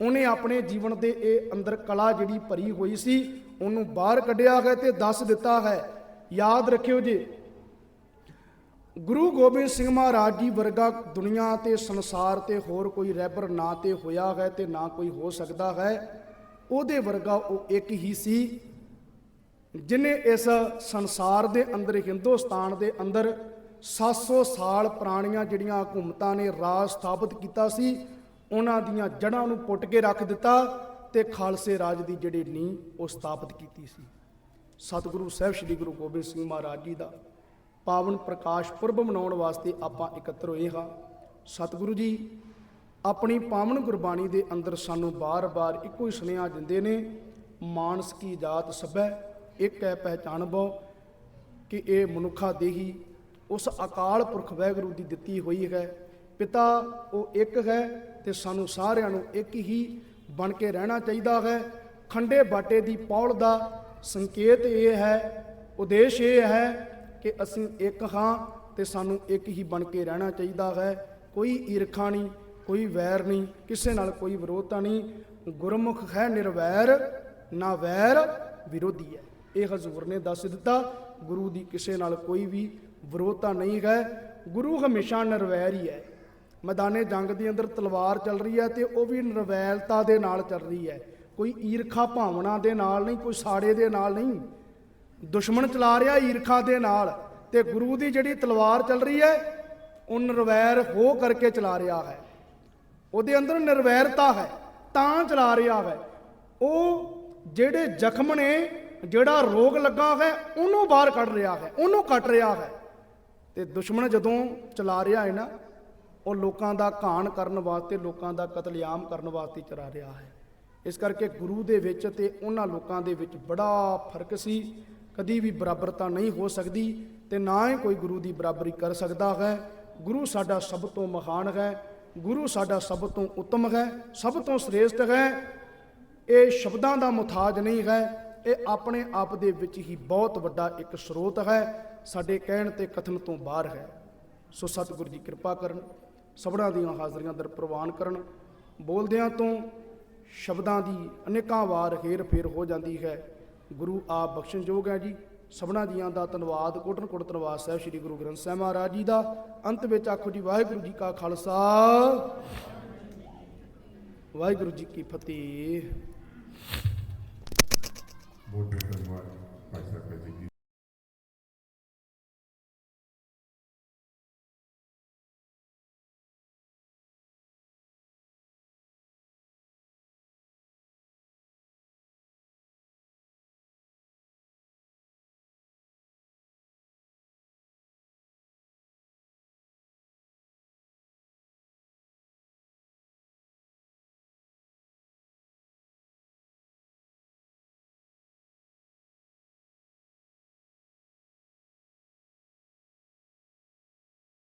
ਉਹਨੇ ਆਪਣੇ ਜੀਵਨ ਦੇ ਇਹ ਅੰਦਰ ਕਲਾ ਜਿਹੜੀ ਭਰੀ ਹੋਈ ਸੀ, ਉਹਨੂੰ ਬਾਹਰ ਕੱਢਿਆ ਹੈ ਤੇ ਦੱਸ ਦਿੱਤਾ ਹੈ। ਯਾਦ ਰੱਖਿਓ ਜੀ ਗੁਰੂ ਗੋਬਿੰਦ ਸਿੰਘ ਮਹਾਰਾਜ ਜੀ ਵਰਗਾ ਦੁਨੀਆ ਤੇ ਸੰਸਾਰ ਤੇ ਹੋਰ ਕੋਈ ਰਹਿਬਰ ਨਾ ਤੇ ਹੋਇਆ ਹੈ ਤੇ ਨਾ ਕੋਈ ਹੋ ਸਕਦਾ ਹੈ, ਉਹਦੇ ਵਰਗਾ ਉਹ ਇੱਕ ਹੀ ਸੀ, ਜਿਨੇ ਇਸ ਸੰਸਾਰ ਦੇ ਅੰਦਰ, ਹਿੰਦੁਸਤਾਨ ਦੇ ਅੰਦਰ 700 ਸਾਲ ਪੁਰਾਣੀਆਂ ਜਿਹੜੀਆਂ ਹਕੂਮਤਾਂ ਨੇ ਰਾਜ ਸਥਾਪਿਤ ਕੀਤਾ ਸੀ, ਉਹਨਾਂ ਦੀਆਂ ਜੜ੍ਹਾਂ ਨੂੰ ਪੁੱਟ ਕੇ ਰੱਖ ਦਿੱਤਾ ਤੇ ਖਾਲਸੇ ਰਾਜ ਦੀ ਜਿਹੜੀ ਨੀਂਹ ਉਹ ਸਥਾਪਿਤ ਕੀਤੀ ਸੀ। ਸਤਿਗੁਰੂ ਸਾਹਿਬ, ਸ੍ਰੀ ਗੁਰੂ ਗੋਬਿੰਦ ਸਿੰਘ ਮਹਾਰਾਜ ਜੀ ਦਾ। ਪਾਵਨ ਪ੍ਰਕਾਸ਼ ਪੁਰਬ ਮਨਾਉਣ ਵਾਸਤੇ ਆਪਾਂ ਇਕੱਤਰ ਹੋਏ ਹਾਂ। ਸਤਿਗੁਰੂ ਜੀ, ਆਪਣੀ ਪਾਵਨ ਗੁਰਬਾਣੀ ਦੇ ਅੰਦਰ ਸਾਨੂੰ ਬਾਰ-ਬਾਰ ਇੱਕੋ ਹੀ ਸੁਨੇਹਾ ਦਿੰਦੇ ਨੇ, ਮਾਨਸ ਕੀ ਜਾਤ ਸਭੈ, ਇੱਕ ਹੈ ਪਹਿਚਾਨ ਬੋ ਕਿ ਇਹ ਮਨੁੱਖਾ ਦੇਹੀ, ਉਸ ਅਕਾਲ ਪੁਰਖ ਵਾਹਿਗੁਰੂ ਦੀ ਦਿੱਤੀ ਹੋਈ ਹੈ। ਪਿਤਾ ਉਹ ਇੱਕ ਹੈ ਤੇ ਸਾਨੂੰ ਸਾਰਿਆਂ ਨੂੰ ਇੱਕ ਹੀ ਬਣ ਕੇ ਰਹਿਣਾ ਚਾਹੀਦਾ ਹੈ। ਖੰਡੇ ਬਾਟੇ ਦੀ ਪੌਲ ਦਾ ਸੰਕੇਤ ਇਹ ਹੈ, ਉਦੇਸ਼ ਇਹ ਹੈ ਕਿ ਅਸੀਂ ਇੱਕ ਹਾਂ ਤੇ ਸਾਨੂੰ ਇੱਕ ਹੀ ਬਣ ਕੇ ਰਹਿਣਾ ਚਾਹੀਦਾ ਹੈ। ਕੋਈ ਈਰਖਾ ਨਹੀਂ, ਕੋਈ ਵੈਰ ਨਹੀਂ, ਕਿਸੇ ਨਾਲ ਕੋਈ ਵਿਰੋਧਤਾ ਨਹੀਂ। ਗੁਰਮੁਖ ਹੈ ਨਿਰਵੈਰ, ਨਾ ਵੈਰ ਵਿਰੋਧੀ ਹੈ। ਇਹ ਹਜ਼ੂਰ ਨੇ ਦੱਸ ਦਿੱਤਾ, ਗੁਰੂ ਦੀ ਕਿਸੇ ਨਾਲ ਕੋਈ ਵੀ ਵਿਰੋਧਤਾ ਨਹੀਂ ਹੈ। ਗੁਰੂ ਹਮੇਸ਼ਾ ਨਿਰਵੈਰ ਹੀ ਹੈ। ਮੈਦਾਨੇ ਜੰਗ ਦੇ ਅੰਦਰ ਤਲਵਾਰ ਚੱਲ ਰਹੀ ਹੈ ਤੇ ਉਹ ਵੀ ਨਿਰਵੈਰਤਾ ਦੇ ਨਾਲ ਚੱਲ ਰਹੀ ਹੈ। ਕੋਈ ਈਰਖਾ ਭਾਵਨਾ ਦੇ ਨਾਲ ਨਹੀਂ, ਕੋਈ ਸਾੜੇ ਦੇ ਨਾਲ ਨਹੀਂ। ਦੁਸ਼ਮਣ ਚਲਾ ਰਿਹਾ ਈਰਖਾ ਦੇ ਨਾਲ ਤੇ ਗੁਰੂ ਦੀ ਜਿਹੜੀ ਤਲਵਾਰ ਚੱਲ ਰਹੀ ਹੈ, ਉਹ ਨਿਰਵੈਰ ਹੋ ਕਰਕੇ ਚਲਾ ਰਿਹਾ ਹੈ। ਉਹਦੇ ਅੰਦਰ ਨਿਰਵੈਰਤਾ ਹੈ, ਤਾਂ ਚਲਾ ਰਿਹਾ ਹੈ। ਉਹ ਜਿਹੜੇ ਜ਼ਖਮ ਨੇ, ਜਿਹੜਾ ਰੋਗ ਲੱਗਾ ਹੈ, ਉਹਨੂੰ ਬਾਹਰ ਕੱਢ ਰਿਹਾ ਹੈ, ਉਹਨੂੰ ਕੱਟ ਰਿਹਾ ਹੈ। ਤੇ ਦੁਸ਼ਮਣ ਜਦੋਂ ਚਲਾ ਰਿਹਾ ਹੈ ਨਾ, ਉਹ ਲੋਕਾਂ ਦਾ ਘਾਣ ਕਰਨ ਵਾਸਤੇ, ਲੋਕਾਂ ਦਾ ਕਤਲੇਆਮ ਕਰਨ ਵਾਸਤੇ ਚਲਾ ਰਿਹਾ ਹੈ। ਇਸ ਕਰਕੇ ਗੁਰੂ ਦੇ ਵਿੱਚ ਤੇ ਉਹਨਾਂ ਲੋਕਾਂ ਦੇ ਵਿੱਚ ਬੜਾ ਫ਼ਰਕ ਸੀ। ਕਦੀ ਵੀ ਬਰਾਬਰਤਾ ਨਹੀਂ ਹੋ ਸਕਦੀ ਤੇ ਨਾ ਹੀ ਕੋਈ ਗੁਰੂ ਦੀ ਬਰਾਬਰੀ ਕਰ ਸਕਦਾ ਹੈ। ਗੁਰੂ ਸਾਡਾ ਸਭ ਤੋਂ ਮਹਾਨ ਹੈ। ਗੁਰੂ ਸਾਡਾ ਸਭ ਤੋਂ ਉੱਤਮ ਹੈ। ਸਭ ਤੋਂ ਸ੍ਰੇਸ਼ਟ ਹੈ। ਇਹ ਸ਼ਬਦਾਂ ਦਾ ਮੁਤਾਜ ਨਹੀਂ ਹੈ। ਇਹ ਆਪਣੇ ਆਪ ਦੇ ਵਿੱਚ ਹੀ ਬਹੁਤ ਵੱਡਾ ਇੱਕ ਸਰੋਤ ਹੈ। ਸਾਡੇ ਕਹਿਣ ਤੇ ਕਥਨ ਤੋਂ ਬਾਹਰ ਹੈ। ਸੋ ਸਤਿਗੁਰੂ ਜੀ ਕਿਰਪਾ ਕਰਨ, ਸਭਨਾਂ ਦੀਆਂ ਹਾਜ਼ਰੀਆਂ ਦਰ ਪ੍ਰਵਾਨ ਕਰਨ। ਬੋਲਦਿਆਂ ਤੋਂ ਸ਼ਬਦਾਂ ਦੀ ਅਨੇਕਾਂ ਵਾਰ ਹੇਰ ਫੇਰ ਹੋ ਜਾਂਦੀ ਹੈ। ਗੁਰੂ ਆਪ ਬਖਸ਼ਣਯੋਗ ਹੈ ਜੀ। ਸਭਨਾਂ ਦੀਆਂ ਦਾ ਧੰਨਵਾਦ ਕੋਟਨ ਕੋਟ ਧੰਨਵਾਦ ਸਾਹਿਬ ਸ੍ਰੀ ਗੁਰੂ ਗ੍ਰੰਥ ਸਾਹਿਬ ਮਹਾਰਾਜ ਜੀ ਦਾ। ਅੰਤ ਵਿੱਚ ਆਖੋ ਜੀ, ਵਾਹਿਗੁਰੂ ਜੀ ਕਾ ਖਾਲਸਾ। ਵਾਹਿਗੁਰੂ ਜੀ ਕੀ ਫਤਿਹ। ਬੋਲ